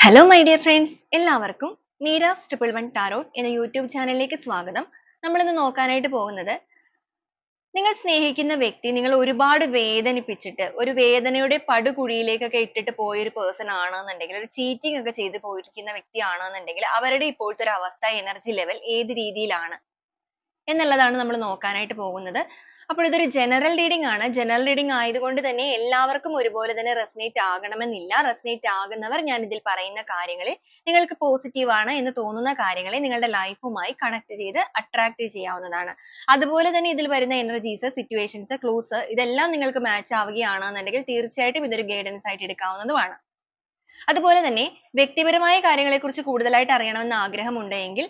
Hello my dear friends എല്ലാവർക്കും Meera's triple one tarot എന്ന YouTube ചാനലിലേക്ക് സ്വാഗതം. നമ്മൾ ഇന്ന് നോക്കാനായിട്ട് പോകുന്നത് നിങ്ങൾ സ്നേഹിക്കുന്ന വ്യക്തി നിങ്ങൾ ഒരുപാട് വേദനിപ്പിച്ചിട്ട് ഒരു വേദനയുടെ പടുകുഴിയിലേക്കൊക്കെ ഇട്ടിട്ട് പോയൊരു പേഴ്സൺ ആണെന്നുണ്ടെങ്കിൽ ഒരു ചീറ്റിംഗ് ഒക്കെ ചെയ്ത് പോയിരിക്കുന്ന വ്യക്തി ആണെന്നുണ്ടെങ്കിൽ അവരുടെ ഇപ്പോഴത്തെ ഒരു അവസ്ഥ എനർജി ലെവൽ ഏത് രീതിയിലാണ്? എന്നുള്ളതാണ് നമ്മൾ നോക്കാനായിട്ട് പോകുന്നത്. അപ്പോൾ ഇതൊരു ജനറൽ റീഡിംഗ് ആണ്. ജനറൽ റീഡിംഗ് ആയതുകൊണ്ട് തന്നെ എല്ലാവർക്കും ഒരുപോലെ തന്നെ റെസനേറ്റ് ആകണമെന്നില്ല. റെസനേറ്റ് ആകുന്നവർ ഞാൻ ഇതിൽ പറയുന്ന കാര്യങ്ങളെ നിങ്ങൾക്ക് പോസിറ്റീവ് ആണ് എന്ന് തോന്നുന്ന കാര്യങ്ങളെ നിങ്ങളുടെ ലൈഫുമായി കണക്ട് ചെയ്ത് അട്രാക്ട് ചെയ്യാവുന്നതാണ്. അതുപോലെ തന്നെ ഇതിൽ വരുന്ന എനർജീസ് സിറ്റുവേഷൻസ് ക്ലൂസ് ഇതെല്ലാം നിങ്ങൾക്ക് മാച്ച് ആവുകയാണെന്നുണ്ടെങ്കിൽ തീർച്ചയായിട്ടും ഇതൊരു ഗൈഡൻസ് ആയിട്ട് എടുക്കാവുന്നതുമാണ്. അതുപോലെ തന്നെ വ്യക്തിപരമായ കാര്യങ്ങളെക്കുറിച്ച് കൂടുതലായിട്ട് അറിയണമെന്ന് ആഗ്രഹമുണ്ടെങ്കിൽ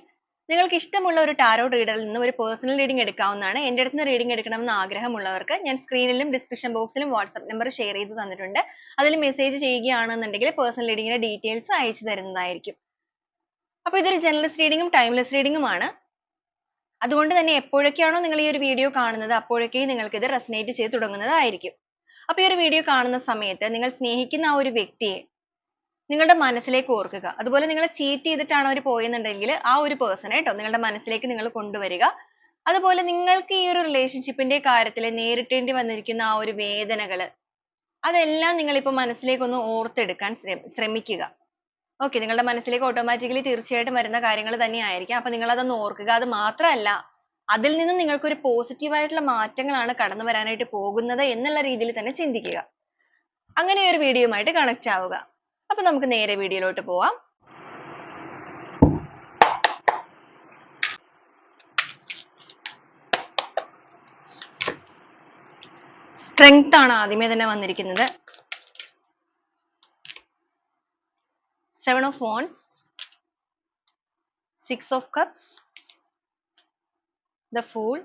നിങ്ങൾക്ക് ഇഷ്ടമുള്ള ഒരു ടാരോ റീഡറിൽ നിന്ന് ഒരു പേഴ്സണൽ റീഡിംഗ് എടുക്കാവുന്നതാണ്. എന്റെ അടുത്ത് നിന്ന് റീഡിംഗ് എടുക്കണമെന്ന് ആഗ്രഹമുള്ളവർക്ക് ഞാൻ സ്ക്രീനിലും ഡിസ്ക്രിപ്ഷൻ ബോക്സിലും വാട്സ്ആപ്പ് നമ്പർ ഷെയർ ചെയ്ത് തന്നിട്ടുണ്ട്. അതിൽ മെസ്സേജ് ചെയ്യുകയാണെന്നുണ്ടെങ്കിൽ പേഴ്സണൽ റീഡിങ്ങിന്റെ ഡീറ്റെയിൽസ് അയച്ചു തരുന്നതായിരിക്കും. അപ്പോൾ ഇതൊരു ജനറലിസ്റ്റ് റീഡിങ്ങും ടൈംലെസ് റീഡിങ്ങും ആണ്. അതുകൊണ്ട് തന്നെ എപ്പോഴൊക്കെയാണോ നിങ്ങൾ ഈ ഒരു വീഡിയോ കാണുന്നത് അപ്പോഴൊക്കെ നിങ്ങൾക്ക് ഇത് റെസനേറ്റ് ചെയ്ത് തുടങ്ങുന്നതായിരിക്കും. അപ്പോൾ ഈ ഒരു വീഡിയോ കാണുന്ന സമയത്ത് നിങ്ങൾ സ്നേഹിക്കുന്ന ആ ഒരു വ്യക്തിയെ നിങ്ങളുടെ മനസ്സിലേക്ക് ഓർക്കുക. അതുപോലെ നിങ്ങൾ cheat ചെയ്തിട്ടാണ് അവർ പോയെന്നുണ്ടെങ്കിൽ ആ ഒരു person നെ ട്ടോ നിങ്ങളുടെ മനസ്സിലേക്ക് നിങ്ങൾ കൊണ്ടുവരിക. അതുപോലെ നിങ്ങൾക്ക് ഈ ഒരു relationship ന്റെ കാര്യത്തിൽ നേരിടേണ്ടി വന്നിരിക്കുന്ന ആ ഒരു വേദനകൾ അതെല്ലാം നിങ്ങൾ ഇപ്പോൾ മനസ്സിലേക്ക് ഒന്ന് ഓർത്തെടുക്കാൻ ശ്രമിക്കുക. ഓക്കെ നിങ്ങളുടെ മനസ്സിലേക്ക് ഓട്ടോമാറ്റിക്കലി തീർച്ചയായിട്ടും വരുന്ന കാര്യങ്ങൾ തന്നെയായിരിക്കും. അപ്പോൾ നിങ്ങൾ അതൊന്ന് ഓർക്കുക. അത് മാത്രമല്ല അതിൽ നിന്ന് നിങ്ങൾക്ക് ഒരു പോസിറ്റീവ് ആയിട്ടുള്ള മാറ്റങ്ങളാണ് കടന്നു വരാനായിട്ട് പോകുന്നത് എന്നുള്ള രീതിയിൽ തന്നെ ചിന്തിക്കുക. അങ്ങനെ ഒരു വീഡിയോയുമായിട്ട് കണക്ട് ആവുക. അപ്പൊ നമുക്ക് നേരെ വീഡിയോയിലോട്ട് പോവാം. സ്ട്രെങ്ത് ആണ് ആദ്യമേ തന്നെ വന്നിരിക്കുന്നത്. Seven of wands six of cups the fool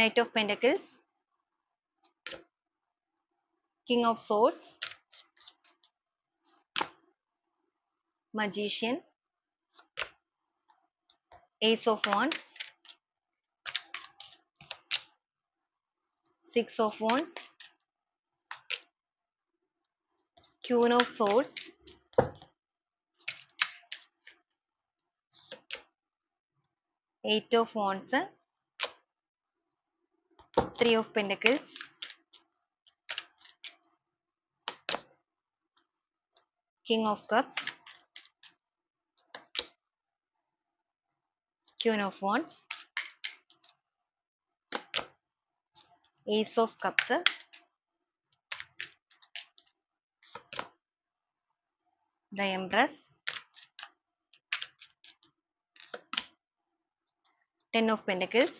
knight of pentacles king of swords. Magician ace of wands six of wands queen of swords eight of wands three of pentacles king of cups queen of wands ace of cups. The empress. Ten of pentacles.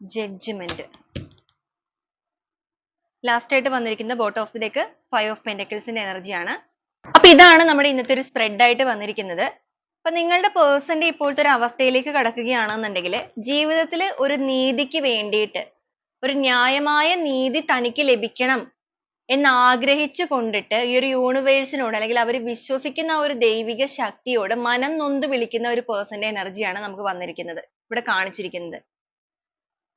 Judgment. Last ആയിട്ട് വന്നിരിക്കുന്ന bottom of the deck five of പെന്റക്കിൾസിന്റെ എനർജിയാണ് അപ്പൊ ഇതാണ് നമ്മുടെ ഇന്നത്തെ ഒരു spread ആയിട്ട് വന്നിരിക്കുന്നത്. അപ്പൊ നിങ്ങളുടെ പേഴ്സന്റെ ഇപ്പോഴത്തെ ഒരു അവസ്ഥയിലേക്ക് കടക്കുകയാണെന്നുണ്ടെങ്കിൽ ജീവിതത്തിൽ ഒരു നീതിക്ക് വേണ്ടിയിട്ട് ഒരു ന്യായമായ നീതി തനിക്ക് ലഭിക്കണം എന്ന് ആഗ്രഹിച്ചു കൊണ്ടിട്ട് ഈ ഒരു യൂണിവേഴ്സിനോട് അല്ലെങ്കിൽ അവർ വിശ്വസിക്കുന്ന ഒരു ദൈവിക ശക്തിയോട് മനം നൊന്ത് വിളിക്കുന്ന ഒരു പേഴ്സന്റെ ആണ് നമുക്ക് വന്നിരിക്കുന്നത് ഇവിടെ കാണിച്ചിരിക്കുന്നത്.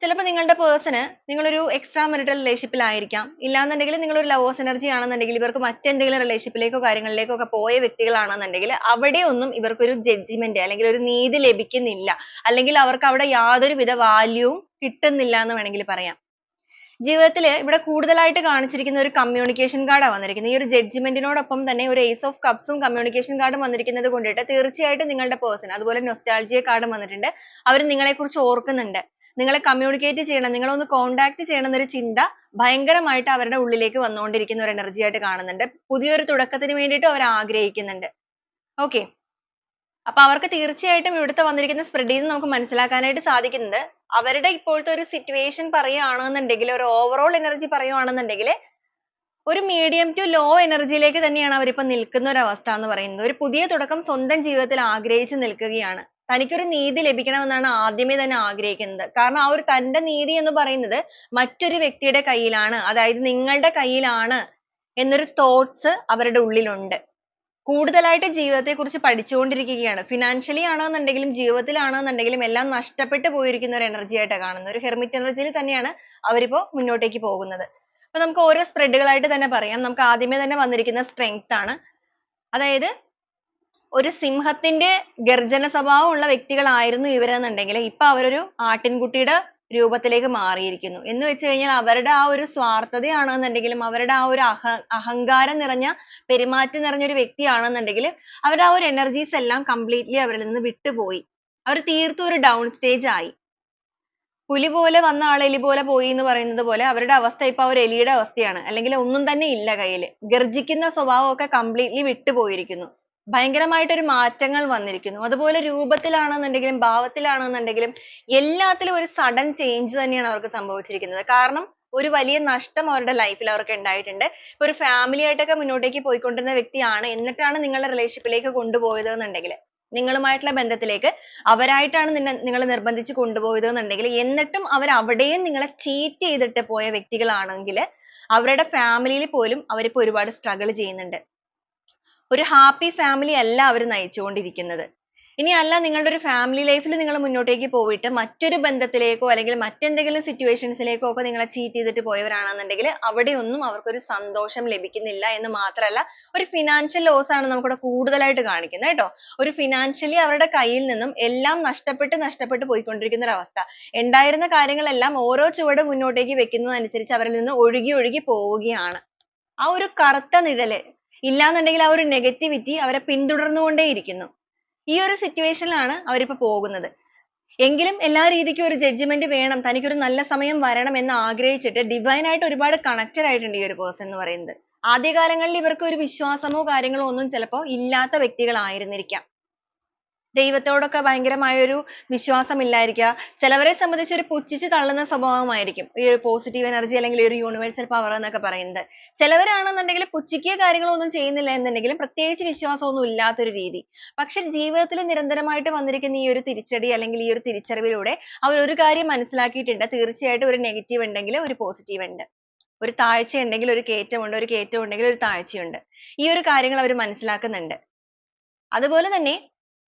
ചിലപ്പോൾ നിങ്ങളുടെ പേഴ്സൺ നിങ്ങളൊരു എക്സ്ട്രാ മെറിറ്റൽ റിലേഷൻഷിപ്പിൽ ആയിരിക്കാം ഇല്ലാന്നുണ്ടെങ്കിൽ നിങ്ങൾ ഒരു ലവേഴ്സ് എനർജി ആണെന്നുണ്ടെങ്കിൽ ഇവർക്ക് മറ്റെന്തെങ്കിലും റിലേഷൻഷിപ്പിലേക്കോ കാര്യങ്ങളിലേക്കോ ഒക്കെ പോയ വ്യക്തികളാണെന്നുണ്ടെങ്കിൽ അവിടെ ഒന്നും ഇവർക്കൊരു ജഡ്ജ്മെന്റ് അല്ലെങ്കിൽ ഒരു നീതി ലഭിക്കുന്നില്ല. അല്ലെങ്കിൽ അവർക്ക് അവിടെ യാതൊരു യാതൊരുവിധ വാല്യൂവും കിട്ടുന്നില്ല എന്ന് വേണമെങ്കിൽ പറയാം. ജീവിതത്തിൽ ഇവിടെ കൂടുതലായിട്ട് കാണിച്ചിരിക്കുന്ന ഒരു കമ്മ്യൂണിക്കേഷൻ കാർഡാണ് വന്നിരിക്കുന്നത്. ഈ ഒരു ജഡ്ജ്മെന്റിനോടൊപ്പം തന്നെ ഒരു ഏസ് ഓഫ് കപ്സും കമ്മ്യൂണിക്കേഷൻ കാർഡും വന്നിരിക്കുന്നത് കൊണ്ടിട്ട് തീർച്ചയായിട്ടും നിങ്ങളുടെ പേഴ്സൺ അതുപോലെ നൊസ്റ്റാൾജിയ കാർഡും വന്നിട്ടുണ്ട്. അവർ നിങ്ങളെക്കുറിച്ച് ഓർക്കുന്നുണ്ട്. നിങ്ങളെ കമ്മ്യൂണിക്കേറ്റ് ചെയ്യണം നിങ്ങളെ ഒന്ന് കോണ്ടാക്ട് ചെയ്യണം എന്നൊരു ചിന്ത ഭയങ്കരമായിട്ട് അവരുടെ ഉള്ളിലേക്ക് വന്നുകൊണ്ടിരിക്കുന്ന ഒരു എനർജി ആയിട്ട് കാണുന്നുണ്ട്. പുതിയൊരു തുടക്കത്തിന് വേണ്ടിയിട്ട് അവർ ആഗ്രഹിക്കുന്നുണ്ട്. ഓക്കെ അപ്പൊ അവർക്ക് തീർച്ചയായിട്ടും ഇവിടുത്തെ വന്നിരിക്കുന്ന നിന്ന് നമുക്ക് മനസ്സിലാക്കാനായിട്ട് സാധിക്കുന്നത് അവരുടെ ഇപ്പോഴത്തെ ഒരു സിറ്റുവേഷൻ പറയുകയാണെന്നുണ്ടെങ്കിൽ ഒരു ഓവറോൾ എനർജി പറയുകയാണെന്നുണ്ടെങ്കിൽ ഒരു മീഡിയം ടു ലോ എനർജിയിലേക്ക് തന്നെയാണ് അവരിപ്പോൾ നിൽക്കുന്ന ഒരു അവസ്ഥ എന്ന് പറയുന്നത്. ഒരു പുതിയ തുടക്കം സ്വന്തം ജീവിതത്തിൽ ആഗ്രഹിച്ചു നിൽക്കുകയാണ്. തനിക്കൊരു നീതി ലഭിക്കണമെന്നാണ് ആദ്യമേ തന്നെ ആഗ്രഹിക്കുന്നത്. കാരണം ആ ഒരു തന്റെ നീതി എന്ന് പറയുന്നത് മറ്റൊരു വ്യക്തിയുടെ കയ്യിലാണ്. അതായത് നിങ്ങളുടെ കയ്യിലാണ് എന്നൊരു തോട്ട്സ് അവരുടെ ഉള്ളിലുണ്ട്. കൂടുതലായിട്ട് ജീവിതത്തെ കുറിച്ച് പഠിച്ചുകൊണ്ടിരിക്കുകയാണ്. ഫിനാൻഷ്യലി ആണെന്നുണ്ടെങ്കിലും ജീവിതത്തിലാണെന്നുണ്ടെങ്കിലും എല്ലാം നഷ്ടപ്പെട്ടു പോയിരിക്കുന്ന ഒരു എനർജി ആയിട്ടാണ് കാണുന്നത്. ഒരു ഹെർമിറ്റ് എനർജിയിൽ തന്നെയാണ് അവരിപ്പോ മുന്നോട്ടേക്ക് പോകുന്നത്. അപ്പൊ നമുക്ക് ഓരോ സ്പ്രെഡുകളായിട്ട് തന്നെ പറയാം. നമുക്ക് ആദ്യമേ തന്നെ വന്നിരിക്കുന്ന സ്ട്രെങ്ത് ആണ്. അതായത് ഒരു സിംഹത്തിന്റെ ഗർജന സ്വഭാവം ഉള്ള വ്യക്തികളായിരുന്നു ഇവരെന്നുണ്ടെങ്കിൽ ഇപ്പൊ അവരൊരു ആട്ടിൻകുട്ടിയുടെ രൂപത്തിലേക്ക് മാറിയിരിക്കുന്നു. എന്ന് വെച്ച് കഴിഞ്ഞാൽ അവരുടെ ആ ഒരു സ്വാർത്ഥതയാണെന്നുണ്ടെങ്കിലും അവരുടെ ആ ഒരു അഹ അഹങ്കാരം നിറഞ്ഞ പെരുമാറ്റം നിറഞ്ഞ ഒരു വ്യക്തിയാണെന്നുണ്ടെങ്കിൽ അവരുടെ ആ ഒരു energies എല്ലാം completely അവരിൽ നിന്ന് വിട്ടുപോയി. അവർ തീർത്തും ഒരു down stage ആയി. പുലി പോലെ വന്ന ആൾ എലി പോലെ പോയി എന്ന് പറയുന്നത് പോലെ അവരുടെ അവസ്ഥ ഇപ്പൊ ഒരു എലിയുടെ അവസ്ഥയാണ്. അല്ലെങ്കിൽ ഒന്നും തന്നെ ഇല്ല കയ്യിൽ ഗർജിക്കുന്ന സ്വഭാവമൊക്കെ completely വിട്ടുപോയിരിക്കുന്നു. ഭയങ്കരമായിട്ട് ഒരു മാറ്റങ്ങൾ വന്നിരിക്കുന്നു. അതുപോലെ രൂപത്തിലാണെന്നുണ്ടെങ്കിലും ഭാവത്തിലാണെന്നുണ്ടെങ്കിലും എല്ലാത്തിലും ഒരു sudden change തന്നെയാണ് അവർക്ക് സംഭവിച്ചിരിക്കുന്നത്. കാരണം ഒരു വലിയ നഷ്ടം അവരുടെ life ൽ അവർക്ക് ഉണ്ടായിട്ടുണ്ട്. ഇപ്പൊ ഒരു family ആയിട്ടൊക്കെ മുന്നോട്ടേക്ക് പോയിക്കൊണ്ടിരുന്ന വ്യക്തിയാണ് എന്നിട്ടാണ് നിങ്ങളുടെ relationship ലേക്ക് കൊണ്ടുപോയത് എന്നുണ്ടെങ്കിൽ നിങ്ങളുമായിട്ടുള്ള ബന്ധത്തിലേക്ക് അവരായിട്ടാണ് നിന്നെ നിങ്ങളെ നിർബന്ധിച്ച് കൊണ്ടുപോയത് എന്നുണ്ടെങ്കിൽ എന്നിട്ടും അവർ അവിടെയും നിങ്ങളെ cheat ചെയ്തിട്ട് പോയ വ്യക്തികളാണെങ്കിൽ അവരുടെ family യിൽ പോലും അവരിപ്പോ ഒരുപാട് struggle ചെയ്യുന്നുണ്ട്. ഒരു ഹാപ്പി ഫാമിലി അല്ല അവർ നയിച്ചുകൊണ്ടിരിക്കുന്നത്. ഇനി അല്ല നിങ്ങളുടെ ഒരു ഫാമിലി ലൈഫിൽ നിങ്ങൾ മുന്നോട്ടേക്ക് പോയിട്ട് മറ്റൊരു ബന്ധത്തിലേക്കോ അല്ലെങ്കിൽ മറ്റെന്തെങ്കിലും സിറ്റുവേഷൻസിലേക്കോ ലേക്കോ ഒക്കെ നിങ്ങളെ ചീറ്റ് ചെയ്തിട്ട് പോയവരാണെന്നുണ്ടെങ്കിൽ അവിടെയൊന്നും അവർക്കൊരു സന്തോഷം ലഭിക്കുന്നില്ല എന്ന് മാത്രമല്ല ഒരു ഫിനാൻഷ്യൽ ലോസ് ആണ് നമുക്കിവിടെ കൂടുതലായിട്ട് കാണിക്കുന്നത് കേട്ടോ. ഒരു ഫിനാൻഷ്യലി അവരുടെ കയ്യിൽ നിന്നും എല്ലാം നഷ്ടപ്പെട്ട് നഷ്ടപ്പെട്ട് പോയിക്കൊണ്ടിരിക്കുന്ന ഒരു അവസ്ഥ ഉണ്ടായിരുന്ന കാര്യങ്ങളെല്ലാം ഓരോ ചുവട് മുന്നോട്ടേക്ക് വെക്കുന്നതനുസരിച്ച് അവരിൽ നിന്ന് ഒഴുകി ഒഴുകി പോവുകയാണ്. ആ ഒരു കറുത്ത നിഴൽ ഇല്ലാന്നുണ്ടെങ്കിൽ ആ ഒരു നെഗറ്റിവിറ്റി അവരെ പിന്തുടർന്നുകൊണ്ടേയിരിക്കുന്നു. ഈ ഒരു സിറ്റുവേഷനിലാണ് ലാണ് അവരിപ്പോ പോകുന്നത്. എങ്കിലും എല്ലാ രീതിക്കും ഒരു ജഡ്ജ്മെന്റ് വേണം. തനിക്കൊരു നല്ല സമയം വരണം എന്ന് ആഗ്രഹിച്ചിട്ട് divine ആയിട്ട് ഒരുപാട് connected ആയിട്ടുണ്ട് ഈ ഒരു person എന്ന് പറയുന്നത്. ആദ്യകാലങ്ങളിൽ ഇവർക്ക് ഒരു വിശ്വാസമോ കാര്യങ്ങളോ ഒന്നും ചിലപ്പോ ഇല്ലാത്ത വ്യക്തികളായിരുന്നിരിക്കാം. ദൈവത്തോടൊക്കെ ഭയങ്കരമായ ഒരു വിശ്വാസം ഇല്ലായിരിക്കുക ചിലവരെ സംബന്ധിച്ച് ഒരു പുച്ഛിച്ച് തള്ളുന്ന സ്വഭാവമായിരിക്കും. ഈ ഒരു പോസിറ്റീവ് എനർജി അല്ലെങ്കിൽ ഒരു യൂണിവേഴ്സൽ പവർ എന്നൊക്കെ പറയുന്നത്. ചിലവരാണെന്നുണ്ടെങ്കിൽ പുച്ഛിക്കുക കാര്യങ്ങളൊന്നും ചെയ്യുന്നില്ല എന്നുണ്ടെങ്കിലും പ്രത്യേകിച്ച് വിശ്വാസമൊന്നും ഇല്ലാത്തൊരു രീതി. പക്ഷെ ജീവിതത്തിൽ നിരന്തരമായിട്ട് വന്നിരിക്കുന്ന ഈ ഒരു തിരിച്ചടി അല്ലെങ്കിൽ ഈ ഒരു തിരിച്ചറിവിലൂടെ അവർ ഒരു കാര്യം മനസ്സിലാക്കിയിട്ടുണ്ട്. തീർച്ചയായിട്ടും ഒരു നെഗറ്റീവ് ഉണ്ടെങ്കിൽ ഒരു പോസിറ്റീവ് ഉണ്ട്. ഒരു താഴ്ച ഉണ്ടെങ്കിൽ ഒരു കയറ്റമുണ്ട് ഒരു കയറ്റം ഉണ്ടെങ്കിൽ ഒരു താഴ്ചയുണ്ട്. ഈ ഒരു കാര്യങ്ങൾ അവർ മനസ്സിലാക്കുന്നുണ്ട്. അതുപോലെ തന്നെ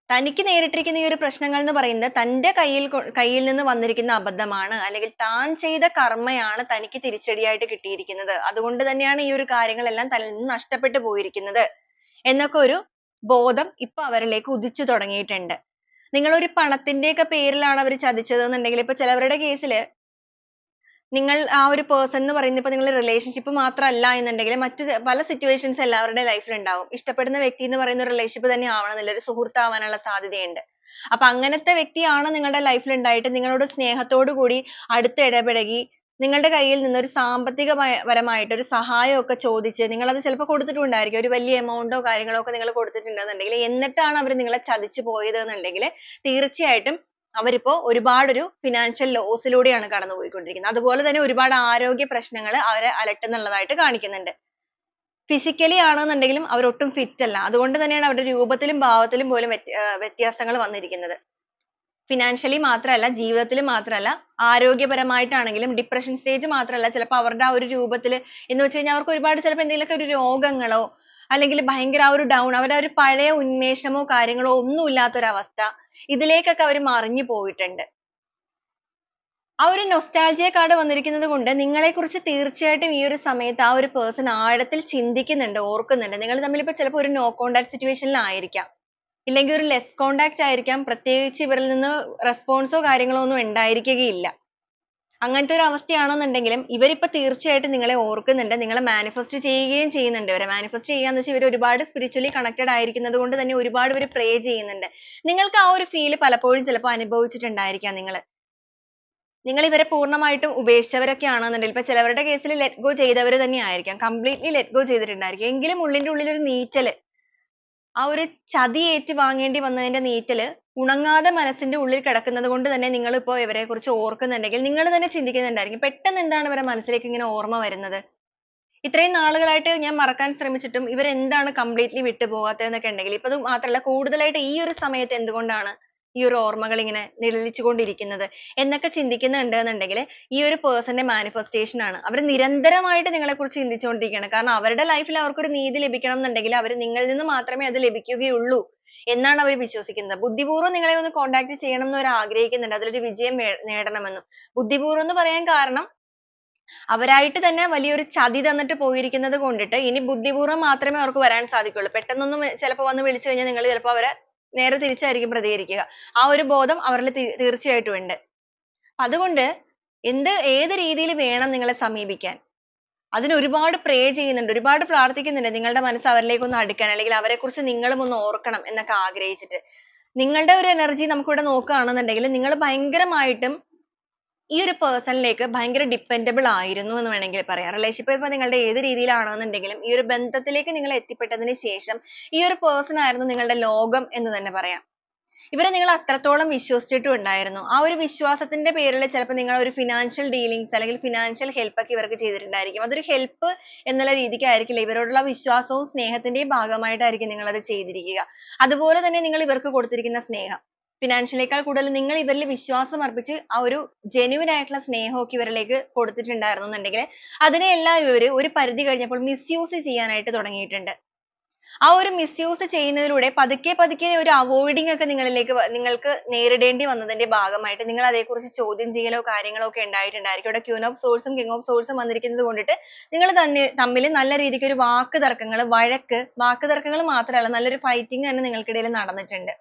തനിക്ക് നേരിട്ടിരിക്കുന്ന ഈ ഒരു പ്രശ്നങ്ങൾ എന്ന് പറയുന്നത് തന്റെ കയ്യിൽ കയ്യിൽ നിന്ന് വന്നിരിക്കുന്ന അബദ്ധമാണ്. അല്ലെങ്കിൽ താൻ ചെയ്ത കർമ്മയാണ് തനിക്ക് തിരിച്ചടിയായിട്ട് കിട്ടിയിരിക്കുന്നത്. അതുകൊണ്ട് തന്നെയാണ് ഈ ഒരു കാര്യങ്ങളെല്ലാം തന്നിൽ നിന്ന് നഷ്ടപ്പെട്ടു പോയിരിക്കുന്നത് എന്നൊക്കെ ഒരു ബോധം ഇപ്പൊ അവരിലേക്ക് ഉദിച്ചു തുടങ്ങിയിട്ടുണ്ട്. നിങ്ങൾ ഒരു പണത്തിന്റെ ഒക്കെ പേരിലാണ് അവർ ചതിച്ചത് എന്നുണ്ടെങ്കിൽ ഇപ്പൊ ചിലവരുടെ കേസിൽ നിങ്ങൾ ആ ഒരു person എന്ന് പറയുന്നത് ഇപ്പൊ നിങ്ങൾ relationship മാത്രമല്ല എന്നുണ്ടെങ്കിൽ മറ്റു പല situations എല്ലാവരുടെ life ൽ ഉണ്ടാവും. ഇഷ്ടപ്പെടുന്ന വ്യക്തി എന്ന് പറയുന്ന ഒരു relationship തന്നെ ആവണമെന്നില്ല ഒരു സുഹൃത്ത് ആവാനുള്ള സാധ്യതയുണ്ട്. അപ്പൊ അങ്ങനത്തെ വ്യക്തിയാണ് നിങ്ങളുടെ life ൽ ഉണ്ടായിട്ട് നിങ്ങളോട് സ്നേഹത്തോടു കൂടി അടുത്ത് ഇടപഴകി നിങ്ങളുടെ കയ്യിൽ നിന്ന് ഒരു സാമ്പത്തിക പരമായിട്ട് ഒരു സഹായം ഒക്കെ ചോദിച്ച് നിങ്ങൾ അത് ചിലപ്പോൾ കൊടുത്തിട്ടുണ്ടായിരിക്കും. ഒരു വലിയ ഓ കാര്യങ്ങളോ ഒക്കെ നിങ്ങൾ കൊടുത്തിട്ടുണ്ടെന്നുണ്ടെങ്കിൽ എന്നിട്ടാണ് അവർ നിങ്ങളെ ചതിച്ചു പോയത് എന്നുണ്ടെങ്കിൽ തീർച്ചയായിട്ടും അവരിപ്പോ ഒരുപാട് ഒരു financial loss ലൂടെയാണ് കടന്നുപോയിക്കൊണ്ടിരിക്കുന്നത്. അതുപോലെ തന്നെ ഒരുപാട് ആരോഗ്യ പ്രശ്നങ്ങൾ അവരെ അലട്ടുന്നുള്ളതായിട്ട് കാണിക്കുന്നുണ്ട്. Physically ആണെന്നുണ്ടെങ്കിലും അവർ ഒട്ടും fit അല്ല. അതുകൊണ്ട് തന്നെയാണ് അവരുടെ രൂപത്തിലും ഭാവത്തിലും പോലും വ്യത്യാസങ്ങൾ വന്നിരിക്കുന്നത്. Financially മാത്രമല്ല ജീവിതത്തിൽ മാത്രമല്ല ആരോഗ്യപരമായിട്ടാണെങ്കിലും depression stage മാത്രമല്ല ചിലപ്പോൾ അവരുടെ ആ ഒരു രൂപത്തിൽ എന്ന് വെച്ച് കഴിഞ്ഞാൽ അവർക്ക് ഒരുപാട് ചിലപ്പോൾ എന്തെങ്കിലുമൊക്കെ ഒരു രോഗങ്ങളോ അല്ലെങ്കിൽ ഭയങ്കര ആ ഒരു ഡൗൺ അവരുടെ ആ ഒരു പഴയ ഉന്മേഷമോ കാര്യങ്ങളോ ഒന്നും ഇല്ലാത്ത ഒരു അവസ്ഥ ഇതിലേക്കൊക്കെ അവർ മറിഞ്ഞു പോയിട്ടുണ്ട്. ആ ഒരു nostalgia card വന്നിരിക്കുന്നത് കൊണ്ട് നിങ്ങളെക്കുറിച്ച് തീർച്ചയായിട്ടും ഈ ഒരു സമയത്ത് ആ ഒരു person ആഴത്തിൽ ചിന്തിക്കുന്നുണ്ട് ഓർക്കുന്നുണ്ട്. നിങ്ങൾ തമ്മിൽ ഇപ്പോൾ ചിലപ്പോൾ ഒരു no contact situation ൽ ആയിരിക്കാം. ഇല്ലെങ്കിൽ ഒരു less contact ആയിരിക്കാം. പ്രത്യേകിച്ച് ഇവരിൽ നിന്ന് response ഓ കാര്യങ്ങളോ ഒന്നും ഉണ്ടായിരിക്കുകയില്ല. അങ്ങനത്തെ ഒരു അവസ്ഥയാണെന്നുണ്ടെങ്കിലും ഇവരിപ്പോ തീർച്ചയായിട്ടും നിങ്ങളെ ഓർക്കുന്നുണ്ട് നിങ്ങളെ manifest ചെയ്യുകയും ചെയ്യുന്നുണ്ട് ഇവരെ. manifest ചെയ്യാന്ന് വെച്ചാൽ ഇവർ ഒരുപാട് spiritually connected ആയിരിക്കുന്നത് കൊണ്ട് തന്നെ ഒരുപാട് ഇവർ pray ചെയ്യുന്നുണ്ട്. നിങ്ങൾക്ക് ആ ഒരു feel പലപ്പോഴും ചിലപ്പോൾ അനുഭവിച്ചിട്ടുണ്ടായിരിക്കാം നിങ്ങൾ നിങ്ങൾ ഇവരെ പൂർണമായിട്ടും ഉപേക്ഷിച്ചവരൊക്കെ ആണെന്നുണ്ടെങ്കിൽ ഇപ്പൊ ചിലവരുടെ case ൽ let go ചെയ്തവർ തന്നെ ആയിരിക്കാം completely let go ചെയ്തിട്ടുണ്ടായിരിക്കും. എങ്കിലും ഉള്ളിന്റെ ഉള്ളിൽ ഒരു നീറ്റൽ ആ ഒരു ചതി ഏറ്റു വാങ്ങേണ്ടി വന്നതിന്റെ നീറ്റൽ ഉണങ്ങാതെ മനസ്സിന്റെ ഉള്ളിൽ കിടക്കുന്നത് കൊണ്ട് തന്നെ നിങ്ങൾ ഇപ്പോൾ ഇവരെ കുറിച്ച് ഓർക്കുന്നുണ്ടെങ്കിൽ നിങ്ങൾ തന്നെ ചിന്തിക്കുന്നുണ്ടായിരിക്കും. പെട്ടെന്ന് എന്താണ് ഇവരുടെ മനസ്സിലേക്ക് ഇങ്ങനെ ഓർമ്മ വരുന്നത്? ഇത്രയും നാളുകളായിട്ട് ഞാൻ മറക്കാൻ ശ്രമിച്ചിട്ടും ഇവർ എന്താണ് completely വിട്ടുപോകാത്തത് എന്നൊക്കെ ഉണ്ടെങ്കിൽ ഇപ്പൊ അത് മാത്രമല്ല കൂടുതലായിട്ട് ഈ ഒരു സമയത്ത് എന്തുകൊണ്ടാണ് ഈ ഒരു ഓർമ്മകൾ ഇങ്ങനെ നിഴലിച്ചു കൊണ്ടിരിക്കുന്നത് എന്നൊക്കെ ചിന്തിക്കുന്നുണ്ട് എന്നുണ്ടെങ്കിൽ ഈ ഒരു person ന്റെ manifestation ആണ് അവർ നിരന്തരമായിട്ട് നിങ്ങളെ കുറിച്ച് ചിന്തിച്ചുകൊണ്ടിരിക്കുകയാണ്. കാരണം അവരുടെ life ൽ അവർക്ക് ഒരു നീതി ലഭിക്കണം എന്നുണ്ടെങ്കിൽ അവർ നിങ്ങളിൽ നിന്ന് മാത്രമേ അത് ലഭിക്കുകയുള്ളൂ എന്നാണ് അവർ വിശ്വസിക്കുന്നത്. ബുദ്ധിപൂർവം നിങ്ങളെ ഒന്ന് contact ചെയ്യണം എന്ന് അവർ ആഗ്രഹിക്കുന്നുണ്ട്. അതിലൊരു വിജയം നേടണമെന്നും. ബുദ്ധിപൂർവം എന്ന് പറയാൻ കാരണം അവരായിട്ട് തന്നെ വലിയൊരു ചതി തന്നിട്ട് പോയിരിക്കുന്നത് കൊണ്ടിട്ട് ഇനി ബുദ്ധിപൂർവം മാത്രമേ അവർക്ക് വരാൻ സാധിക്കുള്ളൂ. പെട്ടെന്നൊന്നും ചിലപ്പോൾ വന്ന് വിളിച്ചു കഴിഞ്ഞാൽ നിങ്ങൾ ചിലപ്പോൾ അവരെ നേരെ തിരിച്ചായിരിക്കും പ്രതികരിക്കുക. ആ ഒരു ബോധം അവരിൽ തീർച്ചയായിട്ടും ഉണ്ട്. അതുകൊണ്ട് എന്ത് ഏത് രീതിയിൽ വേണം നിങ്ങളെ സമീപിക്കാൻ? അതിന് ഒരുപാട് pray ചെയ്യുന്നുണ്ട്. ഒരുപാട് പ്രാർത്ഥിക്കുന്നുണ്ട്. നിങ്ങളുടെ മനസ്സ് അവരിലേക്ക് ഒന്ന് അടുക്കാൻ അല്ലെങ്കിൽ അവരെക്കുറിച്ച് നിങ്ങളും ഒന്ന് ഓർക്കണം എന്നൊക്കെ ആഗ്രഹിച്ചിട്ട്. നിങ്ങളുടെ ഒരു energy നമുക്കിവിടെ നോക്കുകയാണെന്നുണ്ടെങ്കിൽ നിങ്ങൾ ഭയങ്കരമായിട്ടും ഈ ഒരു person ലേക്ക് ഭയങ്കര dependable ആയിരുന്നു എന്ന് വേണമെങ്കിൽ പറയാം. relationship ഇപ്പോൾ നിങ്ങളുടെ ഏത് രീതിയിലാണെന്നുണ്ടെങ്കിലും ഈ ഒരു ബന്ധത്തിലേക്ക് നിങ്ങൾ എത്തിപ്പെട്ടതിന് ശേഷം ഈ ഒരു person ആയിരുന്നു നിങ്ങളുടെ ലോകം എന്ന് തന്നെ പറയാം. ഇവരെ നിങ്ങൾ അത്രത്തോളം വിശ്വസിച്ചിട്ടും ഉണ്ടായിരുന്നു. ആ ഒരു വിശ്വാസത്തിന്റെ പേരിൽ ചിലപ്പോൾ നിങ്ങൾ ഒരു ഫിനാൻഷ്യൽ dealings അല്ലെങ്കിൽ ഫിനാൻഷ്യൽ help ഒക്കെ ഇവർക്ക് ചെയ്തിട്ടുണ്ടായിരിക്കും. അതൊരു ഹെൽപ്പ് എന്നുള്ള രീതിക്കായിരിക്കില്ല ഇവരോടുള്ള വിശ്വാസവും സ്നേഹത്തിന്റെയും ഭാഗമായിട്ടായിരിക്കും നിങ്ങൾ അത് ചെയ്തിരിക്കുക. അതുപോലെ തന്നെ നിങ്ങൾ ഇവർക്ക് കൊടുത്തിരിക്കുന്ന സ്നേഹം financial യേക്കാൾ കൂടുതൽ നിങ്ങൾ ഇവരിൽ വിശ്വാസം അർപ്പിച്ച് ആ ഒരു genuine ആയിട്ടുള്ള സ്നേഹമൊക്കെ ഇവരിലേക്ക് കൊടുത്തിട്ടുണ്ടായിരുന്നു എന്നുണ്ടെങ്കിൽ അതിനെയെല്ലാം ഇവർ ഒരു പരിധി കഴിഞ്ഞപ്പോൾ misuse ചെയ്യാനായിട്ട് തുടങ്ങിയിട്ടുണ്ട്. ആ ഒരു misuse ചെയ്യുന്നതിലൂടെ പതുക്കെ പതുക്കെ ഒരു avoiding ഒക്കെ നിങ്ങളിലേക്ക് നിങ്ങൾക്ക് നേരിടേണ്ടി വന്നതിന്റെ ഭാഗമായിട്ട് നിങ്ങൾ അതേക്കുറിച്ച് ചോദ്യം ചെയ്യലോ കാര്യങ്ങളോ ഒക്കെ ഉണ്ടായിട്ടുണ്ടായിരിക്കും. ഇവിടെ queen of swords ഉം king of swords ഉം വന്നിരിക്കുന്നത് കൊണ്ടിട്ട് നിങ്ങൾ തന്നെ തമ്മിൽ നല്ല രീതിക്ക് ഒരു വാക്ക് തർക്കങ്ങൾ, വഴക്ക്, വാക്ക് തർക്കങ്ങൾ മാത്രമല്ല നല്ലൊരു fighting തന്നെ നിങ്ങൾക്കിടയിൽ നടന്നിട്ടുണ്ട്.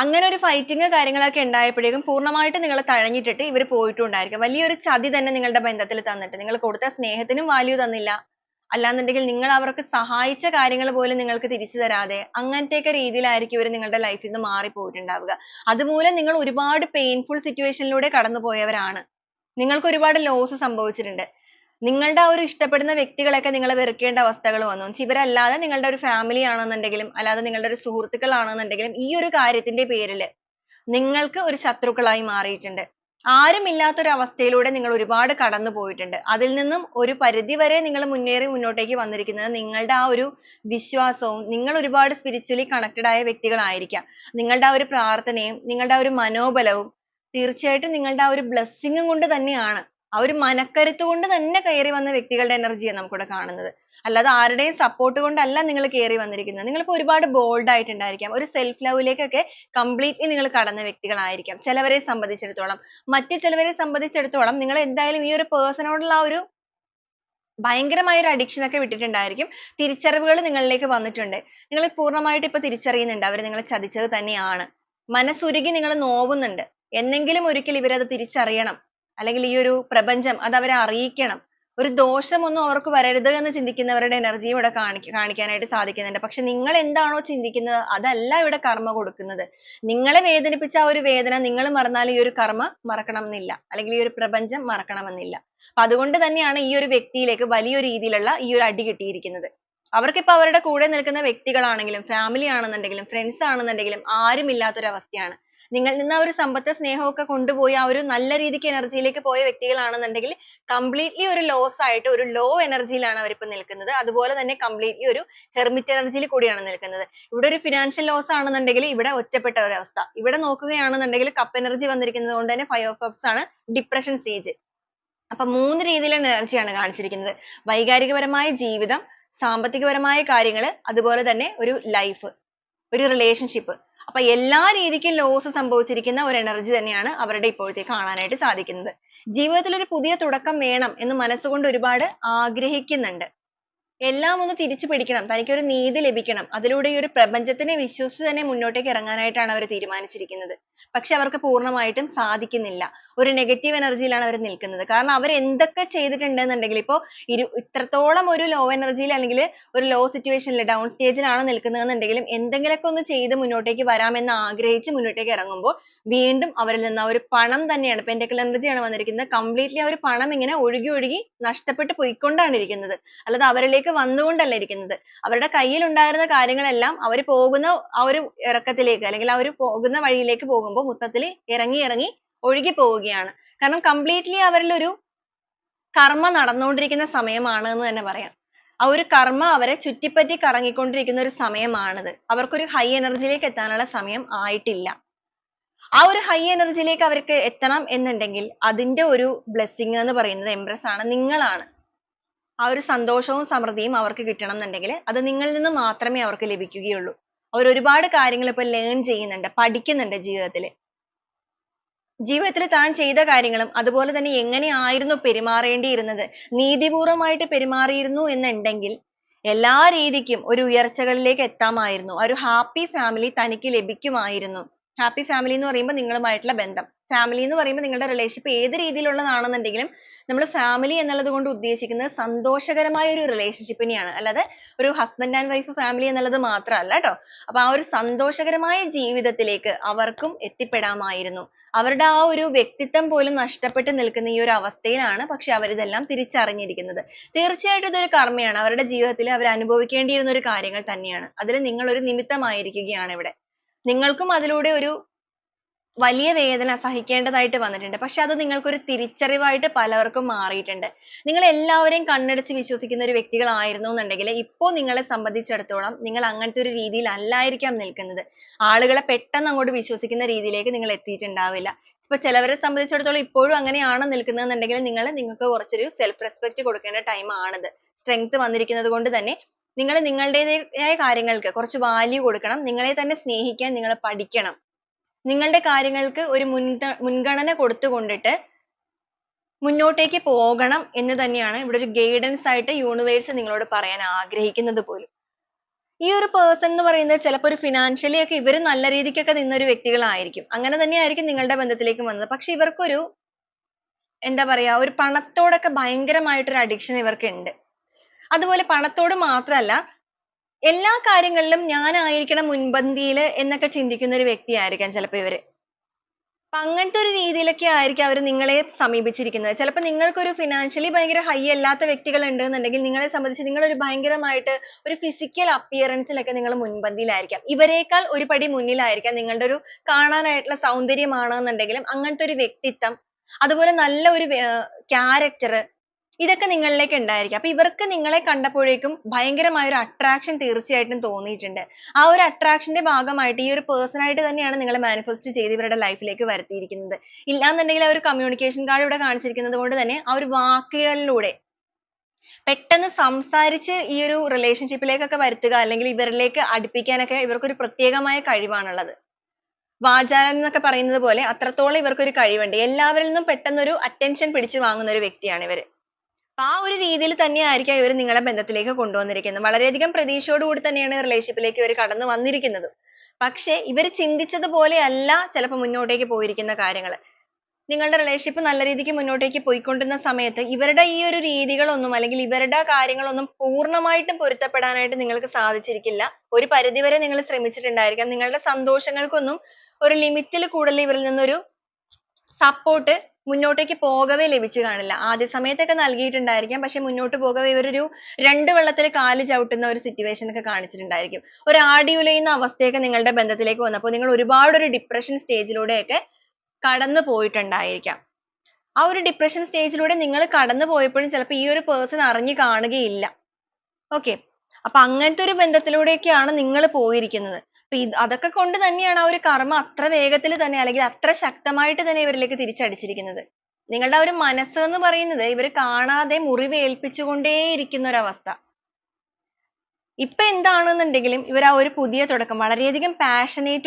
അങ്ങനെ ഒരു fighting കാര്യങ്ങളൊക്കെ ഉണ്ടായപ്പോഴേക്കും പൂർണമായിട്ട് നിങ്ങളെ തഴഞ്ഞിട്ടിട്ട് ഇവർ പോയിട്ടുണ്ടായിരിക്കും. വലിയൊരു ചതി തന്നെ നിങ്ങളുടെ ബന്ധത്തിൽ തന്നിട്ട് നിങ്ങൾ കൊടുത്ത സ്നേഹത്തിനും value തന്നില്ല. അല്ലാന്നുണ്ടെങ്കിൽ നിങ്ങൾ അവർക്ക് സഹായിച്ച കാര്യങ്ങൾ പോലും നിങ്ങൾക്ക് തിരിച്ചു തരാതെ അങ്ങനത്തെയൊക്കെ രീതിയിലായിരിക്കും ഇവർ നിങ്ങളുടെ life നിന്ന് മാറിപ്പോയിട്ടുണ്ടാവുക. അതുമൂലം നിങ്ങൾ ഒരുപാട് painful situation കടന്നുപോയവരാണ്. നിങ്ങൾക്ക് ഒരുപാട് loss സംഭവിച്ചിട്ടുണ്ട്. നിങ്ങളുടെ ആ ഒരു ഇഷ്ടപ്പെടുന്ന വ്യക്തികളെയൊക്കെ നിങ്ങൾ വെറുക്കേണ്ട അവസ്ഥകൾ വന്നു. ഇവരല്ലാതെ നിങ്ങളുടെ ഒരു family ആണെന്നുണ്ടെങ്കിലും അല്ലാതെ നിങ്ങളുടെ ഒരു സുഹൃത്തുക്കൾ ആണെന്നുണ്ടെങ്കിലും ഈ ഒരു കാര്യത്തിന്റെ പേരിൽ നിങ്ങൾക്ക് ഒരു ശത്രുക്കളായി മാറിയിട്ടുണ്ട്. ആരുമില്ലാത്ത ഒരു അവസ്ഥയിലൂടെ നിങ്ങൾ ഒരുപാട് കടന്നു പോയിട്ടുണ്ട്. അതിൽ നിന്നും ഒരു പരിധി വരെ നിങ്ങൾ മുന്നേറി മുന്നോട്ടേക്ക് വന്നിരിക്കുന്നത് നിങ്ങളുടെ ആ ഒരു വിശ്വാസവും നിങ്ങൾ ഒരുപാട് spiritually connected ആയ വ്യക്തികളായിരിക്കാം. നിങ്ങളുടെ ആ ഒരു പ്രാർത്ഥനയും നിങ്ങളുടെ ആ ഒരു മനോബലവും തീർച്ചയായിട്ടും നിങ്ങളുടെ ആ ഒരു blessing കൊണ്ട് തന്നെയാണ്. ആ ഒരു മനക്കരുത്ത് കൊണ്ട് തന്നെ കയറി വന്ന വ്യക്തികളുടെ energy ആണ് നമുക്കിവിടെ കാണുന്നത്. അല്ലാതെ ആരുടെയും support കൊണ്ടല്ല നിങ്ങൾ കയറി വന്നിരിക്കുന്നത്. നിങ്ങൾ ഇപ്പോൾ ഒരുപാട് bold ആയിട്ടുണ്ടായിരിക്കാം. ഒരു self love ലേക്കൊക്കെ completely നിങ്ങൾ കടന്ന വ്യക്തികളായിരിക്കാം ചിലവരെ സംബന്ധിച്ചിടത്തോളം. മറ്റു ചിലവരെ സംബന്ധിച്ചിടത്തോളം നിങ്ങൾ എന്തായാലും ഈ ഒരു person നോടുള്ള ആ ഒരു ഭയങ്കരമായ ഒരു addiction ഒക്കെ വിട്ടിട്ടുണ്ടായിരിക്കും. തിരിച്ചറിവുകൾ നിങ്ങളിലേക്ക് വന്നിട്ടുണ്ട്. നിങ്ങൾ പൂർണമായിട്ട് ഇപ്പോൾ തിരിച്ചറിയുന്നുണ്ട് അവർ നിങ്ങളെ ചതിച്ചത് തന്നെയാണ്. മനസ്സുരുകി നിങ്ങൾ നോവുന്നുണ്ട്. എന്നെങ്കിലും ഒരിക്കൽ ഇവർ അത് തിരിച്ചറിയണം. അല്ലെങ്കിൽ ഈ ഒരു പ്രപഞ്ചം അത് അവരെ അറിയിക്കണം. ഒരു ദോഷമൊന്നും അവർക്ക് വരരുത് എന്ന് ചിന്തിക്കുന്നവരുടെ energy ഇവിടെ കാണിക്ക കാണിക്കാനായിട്ട് സാധിക്കുന്നുണ്ട്. പക്ഷെ നിങ്ങൾ എന്താണോ ചിന്തിക്കുന്നത് അതല്ല ഇവിടെ കർമ്മ കൊടുക്കുന്നത്. നിങ്ങളെ വേദനിപ്പിച്ച ആ ഒരു വേദന നിങ്ങൾ മറന്നാൽ ഈ ഒരു കർമ്മ മറക്കണമെന്നില്ല. അല്ലെങ്കിൽ ഈ ഒരു പ്രപഞ്ചം മറക്കണമെന്നില്ല. അപ്പൊ അതുകൊണ്ട് തന്നെയാണ് ഈ ഒരു വ്യക്തിയിലേക്ക് വലിയ രീതിയിലുള്ള ഈ ഒരു അടി കിട്ടിയിരിക്കുന്നത്. അവർക്കിപ്പോൾ അവരുടെ കൂടെ നിൽക്കുന്ന വ്യക്തികളാണെങ്കിലും ഫാമിലി ആണെന്നുണ്ടെങ്കിലും ഫ്രണ്ട്സ് ആണെന്നുണ്ടെങ്കിലും ആരുമില്ലാത്ത ഒരു അവസ്ഥയാണ്. നിങ്ങളിൽ നിന്ന് ആ ഒരു സമ്പത്ത് സ്നേഹം ഒക്കെ കൊണ്ടുപോയി ആ ഒരു നല്ല രീതിക്ക് energy യിലേക്ക് പോയ വ്യക്തികളാണെന്നുണ്ടെങ്കിൽ completely ഒരു loss ആയിട്ട് ഒരു low energy അവർ അവരിപ്പോൾ നിൽക്കുന്നത്. അതുപോലെ തന്നെ completely ഒരു hermit energy യിൽ കൂടിയാണ് നിൽക്കുന്നത്. ഇവിടെ ഒരു financial loss ആണെന്നുണ്ടെങ്കിൽ ഇവിടെ ഒറ്റപ്പെട്ട ഒരു അവസ്ഥ. ഇവിടെ നോക്കുകയാണെന്നുണ്ടെങ്കിൽ കപ്പ് energy വന്നിരിക്കുന്നത് കൊണ്ട് തന്നെ five of cups ആണ് depression stage. അപ്പൊ മൂന്ന് രീതിയിലുള്ള energy ആണ് കാണിച്ചിരിക്കുന്നത്. വൈകാരികപരമായ ജീവിതം, സാമ്പത്തികപരമായ കാര്യങ്ങൾ, അതുപോലെ തന്നെ ഒരു life, ഒരു relationship. അപ്പൊ എല്ലാ രീതിക്കും loss സംഭവിച്ചിരിക്കുന്ന ഒരു energy തന്നെയാണ് അവരുടെ ഇപ്പോഴത്തെ കാണാനായിട്ട് സാധിക്കുന്നത്. ജീവിതത്തിൽ ഒരു പുതിയ തുടക്കം വേണം എന്ന് മനസ്സുകൊണ്ട് ഒരുപാട് ആഗ്രഹിക്കുന്നുണ്ട്. എല്ലാം ഒന്ന് തിരിച്ചു പിടിക്കണം. തനിക്കൊരു നീതി ലഭിക്കണം. അതിലൂടെ ഈ ഒരു പ്രപഞ്ചത്തിനെ വിശ്വസിച്ച് തന്നെ മുന്നോട്ടേക്ക് ഇറങ്ങാനായിട്ടാണ് അവർ തീരുമാനിച്ചിരിക്കുന്നത്. പക്ഷെ അവർക്ക് പൂർണമായിട്ടും സാധിക്കുന്നില്ല. ഒരു നെഗറ്റീവ് എനർജിയിലാണ് അവർ നിൽക്കുന്നത്. കാരണം അവർ എന്തൊക്കെ ചെയ്തിട്ടുണ്ടെന്നുണ്ടെങ്കിൽ ഇപ്പോൾ ഇരു ഇത്രത്തോളം ഒരു ലോ എനർജിയിൽ അല്ലെങ്കിൽ ഒരു ലോ സിറ്റുവേഷനിൽ ഡൗൺ സ്റ്റേജിലാണ് നിൽക്കുന്നതെന്നുണ്ടെങ്കിലും എന്തെങ്കിലുമൊക്കെ ഒന്ന് ചെയ്ത് മുന്നോട്ടേക്ക് വരാമെന്ന് ആഗ്രഹിച്ച് മുന്നോട്ടേക്ക് ഇറങ്ങുമ്പോൾ വീണ്ടും അവരിൽ നിന്ന് ആ ഒരു പണം തന്നെയാണ് pentacle എനർജിയാണ് വന്നിരിക്കുന്നത്. കംപ്ലീറ്റ്ലി ആ ഒരു പണം ഇങ്ങനെ ഒഴുകി ഒഴുകി നഷ്ടപ്പെട്ട് പോയിക്കൊണ്ടാണ് ഇരിക്കുന്നത്. അല്ലാതെ അവരിലേക്ക് വന്നുകൊണ്ടല്ല ഇരിക്കുന്നത്. അവരുടെ കയ്യിൽ ഉണ്ടായിരുന്ന കാര്യങ്ങളെല്ലാം അവർ പോകുന്ന ആ ഒരു ഇറക്കത്തിലേക്ക് അല്ലെങ്കിൽ ആ ഒരു പോകുന്ന വഴിയിലേക്ക് പോകുമ്പോൾ മൊത്തത്തിൽ ഇറങ്ങി ഇറങ്ങി ഒഴുകി പോവുകയാണ്. കാരണം completely അവരിൽ ഒരു കർമ്മ നടന്നുകൊണ്ടിരിക്കുന്ന സമയമാണ് എന്ന് തന്നെ പറയാം. ആ ഒരു കർമ്മ അവരെ ചുറ്റിപ്പറ്റി കറങ്ങിക്കൊണ്ടിരിക്കുന്ന ഒരു സമയമാണിത്. അവർക്കൊരു high energy യിലേക്ക് എത്താനുള്ള സമയം ആയിട്ടില്ല. ആ ഒരു high energy യിലേക്ക് അവർക്ക് എത്തണം എന്നുണ്ടെങ്കിൽ അതിന്റെ ഒരു blessing എന്ന് പറയുന്നത് empress ആണ് നിങ്ങളാണ്. ആ ഒരു സന്തോഷവും സമൃദ്ധിയും അവർക്ക് കിട്ടണം എന്നുണ്ടെങ്കിൽ അത് നിങ്ങളിൽ നിന്ന് മാത്രമേ അവർക്ക് ലഭിക്കുകയുള്ളൂ. അവർ ഒരുപാട് കാര്യങ്ങൾ ഇപ്പൊ ലേൺ ചെയ്യുന്നുണ്ട്, പഠിക്കുന്നുണ്ട് ജീവിതത്തിൽ. ജീവിതത്തിൽ താൻ ചെയ്ത കാര്യങ്ങളും അതുപോലെ തന്നെ എങ്ങനെയായിരുന്നു പെരുമാറേണ്ടിയിരുന്നത് നീതിപൂർവമായിട്ട് പെരുമാറിയിരുന്നു എന്നുണ്ടെങ്കിൽ എല്ലാ രീതിക്കും ഒരു ഉയർച്ചകളിലേക്ക് എത്താമായിരുന്നു ഒരു ഹാപ്പി ഫാമിലി തനിക്ക് ലഭിക്കുമായിരുന്നു ഹാപ്പി ഫാമിലി എന്ന് പറയുമ്പോൾ നിങ്ങളുമായിട്ടുള്ള ബന്ധം family എന്ന് പറയുമ്പോൾ നിങ്ങളുടെ relationship ഏത് രീതിയിലുള്ളതാണെന്നുണ്ടെങ്കിലും നമ്മൾ family എന്നുള്ളത് കൊണ്ട് ഉദ്ദേശിക്കുന്നത് സന്തോഷകരമായ ഒരു relationship നെയാണ് അല്ലാതെ ഒരു husband and wife family എന്നുള്ളത് മാത്രമല്ല ട്ടോ അപ്പൊ ആ ഒരു സന്തോഷകരമായ ജീവിതത്തിലേക്ക് അവർക്കും എത്തിപ്പെടാമായിരുന്നു. അവരുടെ ആ ഒരു വ്യക്തിത്വം പോലും നഷ്ടപ്പെട്ട് നിൽക്കുന്ന ഈ ഒരു അവസ്ഥയിലാണ് പക്ഷെ അവർ ഇതെല്ലാം തിരിച്ചറിഞ്ഞിരിക്കുന്നത്. തീർച്ചയായിട്ടും ഇതൊരു കർമ്മയാണ്. അവരുടെ ജീവിതത്തിൽ അവർ അനുഭവിക്കേണ്ടിയിരുന്ന ഒരു കാര്യങ്ങൾ തന്നെയാണ്. അതിൽ നിങ്ങൾ ഒരു നിമിത്തമായിരിക്കുകയാണ് ഇവിടെ. നിങ്ങൾക്കും അതിലൂടെ ഒരു വലിയ വേദന സഹിക്കേണ്ടതായിട്ട് വന്നിട്ടുണ്ട്. പക്ഷെ അത് നിങ്ങൾക്ക് ഒരു തിരിച്ചറിവായിട്ട് പലർക്കും മാറിയിട്ടുണ്ട്. നിങ്ങൾ എല്ലാവരെയും കണ്ണടച്ച് വിശ്വസിക്കുന്ന ഒരു വ്യക്തികളായിരുന്നു എന്നുണ്ടെങ്കിൽ ഇപ്പോൾ നിങ്ങളെ സംബന്ധിച്ചിടത്തോളം നിങ്ങൾ അങ്ങനത്തെ ഒരു രീതിയിൽ അല്ലായിരിക്കാം നിൽക്കുന്നത്. ആളുകളെ പെട്ടെന്ന് അങ്ങോട്ട് വിശ്വസിക്കുന്ന രീതിയിലേക്ക് നിങ്ങൾ എത്തിയിട്ടുണ്ടാവില്ല. ഇപ്പൊ ചിലവരെ സംബന്ധിച്ചിടത്തോളം ഇപ്പോഴും അങ്ങനെയാണ് നിൽക്കുന്നതെന്നുണ്ടെങ്കിൽ നിങ്ങൾ നിങ്ങൾക്ക് കുറച്ചൊരു സെൽഫ് respect കൊടുക്കേണ്ട time ആണത്. Strength വന്നിരിക്കുന്നത് കൊണ്ട് തന്നെ നിങ്ങൾ നിങ്ങളുടേതായ കാര്യങ്ങൾക്ക് കുറച്ച് value കൊടുക്കണം. നിങ്ങളെ തന്നെ സ്നേഹിക്കാൻ നിങ്ങൾ പഠിക്കണം. നിങ്ങളുടെ കാര്യങ്ങൾക്ക് ഒരു മുൻഗണന കൊടുത്തുകൊണ്ടിട്ട് മുന്നോട്ടേക്ക് പോകണം എന്ന് തന്നെയാണ് ഇവിടെ ഒരു ഗൈഡൻസ് ആയിട്ട് യൂണിവേഴ്സ് നിങ്ങളോട് പറയാൻ ആഗ്രഹിക്കുന്നത് പോലും. ഈ ഒരു പേഴ്സൺ എന്ന് പറയുന്നത് ചിലപ്പോൾ ഒരു financially ഒക്കെ ഇവർ നല്ല രീതിക്കൊക്കെ നിന്ന ഒരു വ്യക്തികളായിരിക്കും. അങ്ങനെ തന്നെയായിരിക്കും നിങ്ങളുടെ ബന്ധത്തിലേക്ക് വന്നത്. പക്ഷെ ഇവർക്കൊരു എന്താ പറയാ ഒരു പണത്തോടൊക്കെ ഭയങ്കരമായിട്ടൊരു അഡിക്ഷൻ ഇവർക്ക് ഉണ്ട് അതുപോലെ പണത്തോട് മാത്രമല്ല എല്ലാ കാര്യങ്ങളിലും ഞാനായിരിക്കണം മുൻപന്തിയിൽ എന്നൊക്കെ ചിന്തിക്കുന്ന ഒരു വ്യക്തിയായിരിക്കാം ചിലപ്പോൾ ഇവർ. അപ്പൊ അങ്ങനത്തെ ഒരു രീതിയിലൊക്കെ ആയിരിക്കും അവർ നിങ്ങളെ സമീപിച്ചിരിക്കുന്നത്. ചിലപ്പോൾ നിങ്ങൾക്കൊരു financially ഭയങ്കര high അല്ലാത്ത വ്യക്തികൾ ഉണ്ട് എന്നുണ്ടെങ്കിൽ നിങ്ങളെ സംബന്ധിച്ച് നിങ്ങൾ ഒരു ഭയങ്കരമായിട്ട് ഒരു ഫിസിക്കൽ ഒക്കെ നിങ്ങൾ മുൻപന്തിയിലായിരിക്കാം. ഇവരെക്കാൾ ഒരു പടി മുന്നിലായിരിക്കാം നിങ്ങളുടെ ഒരു കാണാനായിട്ടുള്ള സൗന്ദര്യമാണെന്നുണ്ടെങ്കിലും അങ്ങനത്തെ ഒരു വ്യക്തിത്വം. അതുപോലെ നല്ല ഒരു character ഇതൊക്കെ നിങ്ങളിലേക്ക് ഉണ്ടായിരിക്കും. അപ്പൊ ഇവർക്ക് നിങ്ങളെ കണ്ടപ്പോഴേക്കും ഭയങ്കരമായ ഒരു attraction തീർച്ചയായിട്ടും തോന്നിയിട്ടുണ്ട്. ആ ഒരു attraction ന്റെ ഭാഗമായിട്ട് ഈ ഒരു person ആയിട്ട് തന്നെയാണ് നിങ്ങളെ manifest ചെയ്ത് ഇവരുടെ life ലേക്ക് വരുത്തിയിരിക്കുന്നത്. ഇല്ലാന്നുണ്ടെങ്കിൽ ആ ഒരു communication card ഇവിടെ കാണിച്ചിരിക്കുന്നത് കൊണ്ട് തന്നെ ആ ഒരു വാക്കുകളിലൂടെ പെട്ടെന്ന് സംസാരിച്ച് ഈ ഒരു relationship ലേക്കൊക്കെ വരുത്തുക അല്ലെങ്കിൽ ഇവരിലേക്ക് അടുപ്പിക്കാനൊക്കെ ഇവർക്ക് ഒരു പ്രത്യേകമായ കഴിവാണുള്ളത്. വാചാലൻ എന്നൊക്കെ പറയുന്നത് പോലെ അത്രത്തോളം ഇവർക്ക് ഒരു കഴിവുണ്ട്. എല്ലാവരിൽ നിന്നും പെട്ടെന്ന് ഒരു attention പിടിച്ചു വാങ്ങുന്ന ഒരു വ്യക്തിയാണ് ഇവർ. ആ ഒരു രീതിയിൽ തന്നെയായിരിക്കാം ഇവർ നിങ്ങളെ ബന്ധത്തിലേക്ക് കൊണ്ടുവന്നിരിക്കുന്നത്. വളരെയധികം പ്രതീക്ഷയോടുകൂടി തന്നെയാണ് relationship ഇവർ കടന്നു വന്നിരിക്കുന്നത്. പക്ഷേ ഇവർ ചിന്തിച്ചതുപോലെ അല്ല ചിലപ്പോൾ മുന്നോട്ടേക്ക് പോയിരിക്കുന്ന കാര്യങ്ങൾ. നിങ്ങളുടെ relationship നല്ല രീതിക്ക് മുന്നോട്ടേക്ക് പോയിക്കൊണ്ടിരുന്ന സമയത്ത് ഇവരുടെ ഈ ഒരു രീതികളൊന്നും അല്ലെങ്കിൽ ഇവരുടെ കാര്യങ്ങളൊന്നും പൂർണമായിട്ടും പൊരുത്തപ്പെടാനായിട്ട് നിങ്ങൾക്ക് സാധിച്ചിരിക്കില്ല. ഒരു പരിധി വരെ നിങ്ങൾ ശ്രമിച്ചിട്ടുണ്ടായിരിക്കാം. നിങ്ങളുടെ സന്തോഷങ്ങൾക്കൊന്നും ഒരു ലിമിറ്റിൽ കൂടുതൽ ഇവരിൽ നിന്നൊരു support മുന്നോട്ടേക്ക് പോകവേ ലഭിച്ചു കാണില്ല. ആദ്യ സമയത്തൊക്കെ നൽകിയിട്ടുണ്ടായിരിക്കാം. പക്ഷെ മുന്നോട്ട് പോകവേ ഇവരൊരു രണ്ട് വെള്ളത്തിൽ കാൽ ചവിട്ടുന്ന ഒരു സിറ്റുവേഷൻ ഒക്കെ കാണിച്ചിട്ടുണ്ടായിരിക്കും. ഒരു ആടി ഉലയുന്ന അവസ്ഥയൊക്കെ നിങ്ങളുടെ ബന്ധത്തിലേക്ക് വന്നപ്പോൾ നിങ്ങൾ ഒരുപാട് ഒരു ഡിപ്രഷൻ stage ലൂടെയൊക്കെ കടന്നു പോയിട്ടുണ്ടായിരിക്കാം. ആ ഒരു ഡിപ്രഷൻ സ്റ്റേജിലൂടെ ലൂടെ നിങ്ങൾ കടന്നു പോയപ്പോഴും ചിലപ്പോൾ ഈ ഒരു പേഴ്സൺ അറിഞ്ഞു കാണുകയില്ല. Okay. അപ്പൊ അങ്ങനത്തെ ഒരു ബന്ധത്തിലൂടെയൊക്കെയാണ് നിങ്ങൾ പോയിരിക്കുന്നത്. അതൊക്കെ കൊണ്ട് തന്നെയാണ് ആ ഒരു കർമ്മ അത്ര വേഗത്തിൽ തന്നെ അല്ലെങ്കിൽ അത്ര ശക്തമായിട്ട് തന്നെ ഇവരിലേക്ക് തിരിച്ചടിച്ചിരിക്കുന്നത്. നിങ്ങളുടെ ആ ഒരു മനസ്സ് എന്ന് പറയുന്നത് ഇവർ കാണാതെ മുറിവേൽപ്പിച്ചുകൊണ്ടേയിരിക്കുന്ന ഒരു അവസ്ഥ ഇപ്പൊ എന്താണെന്നുണ്ടെങ്കിലും ഇവർ ആ ഒരു പുതിയ തുടക്കം വളരെയധികം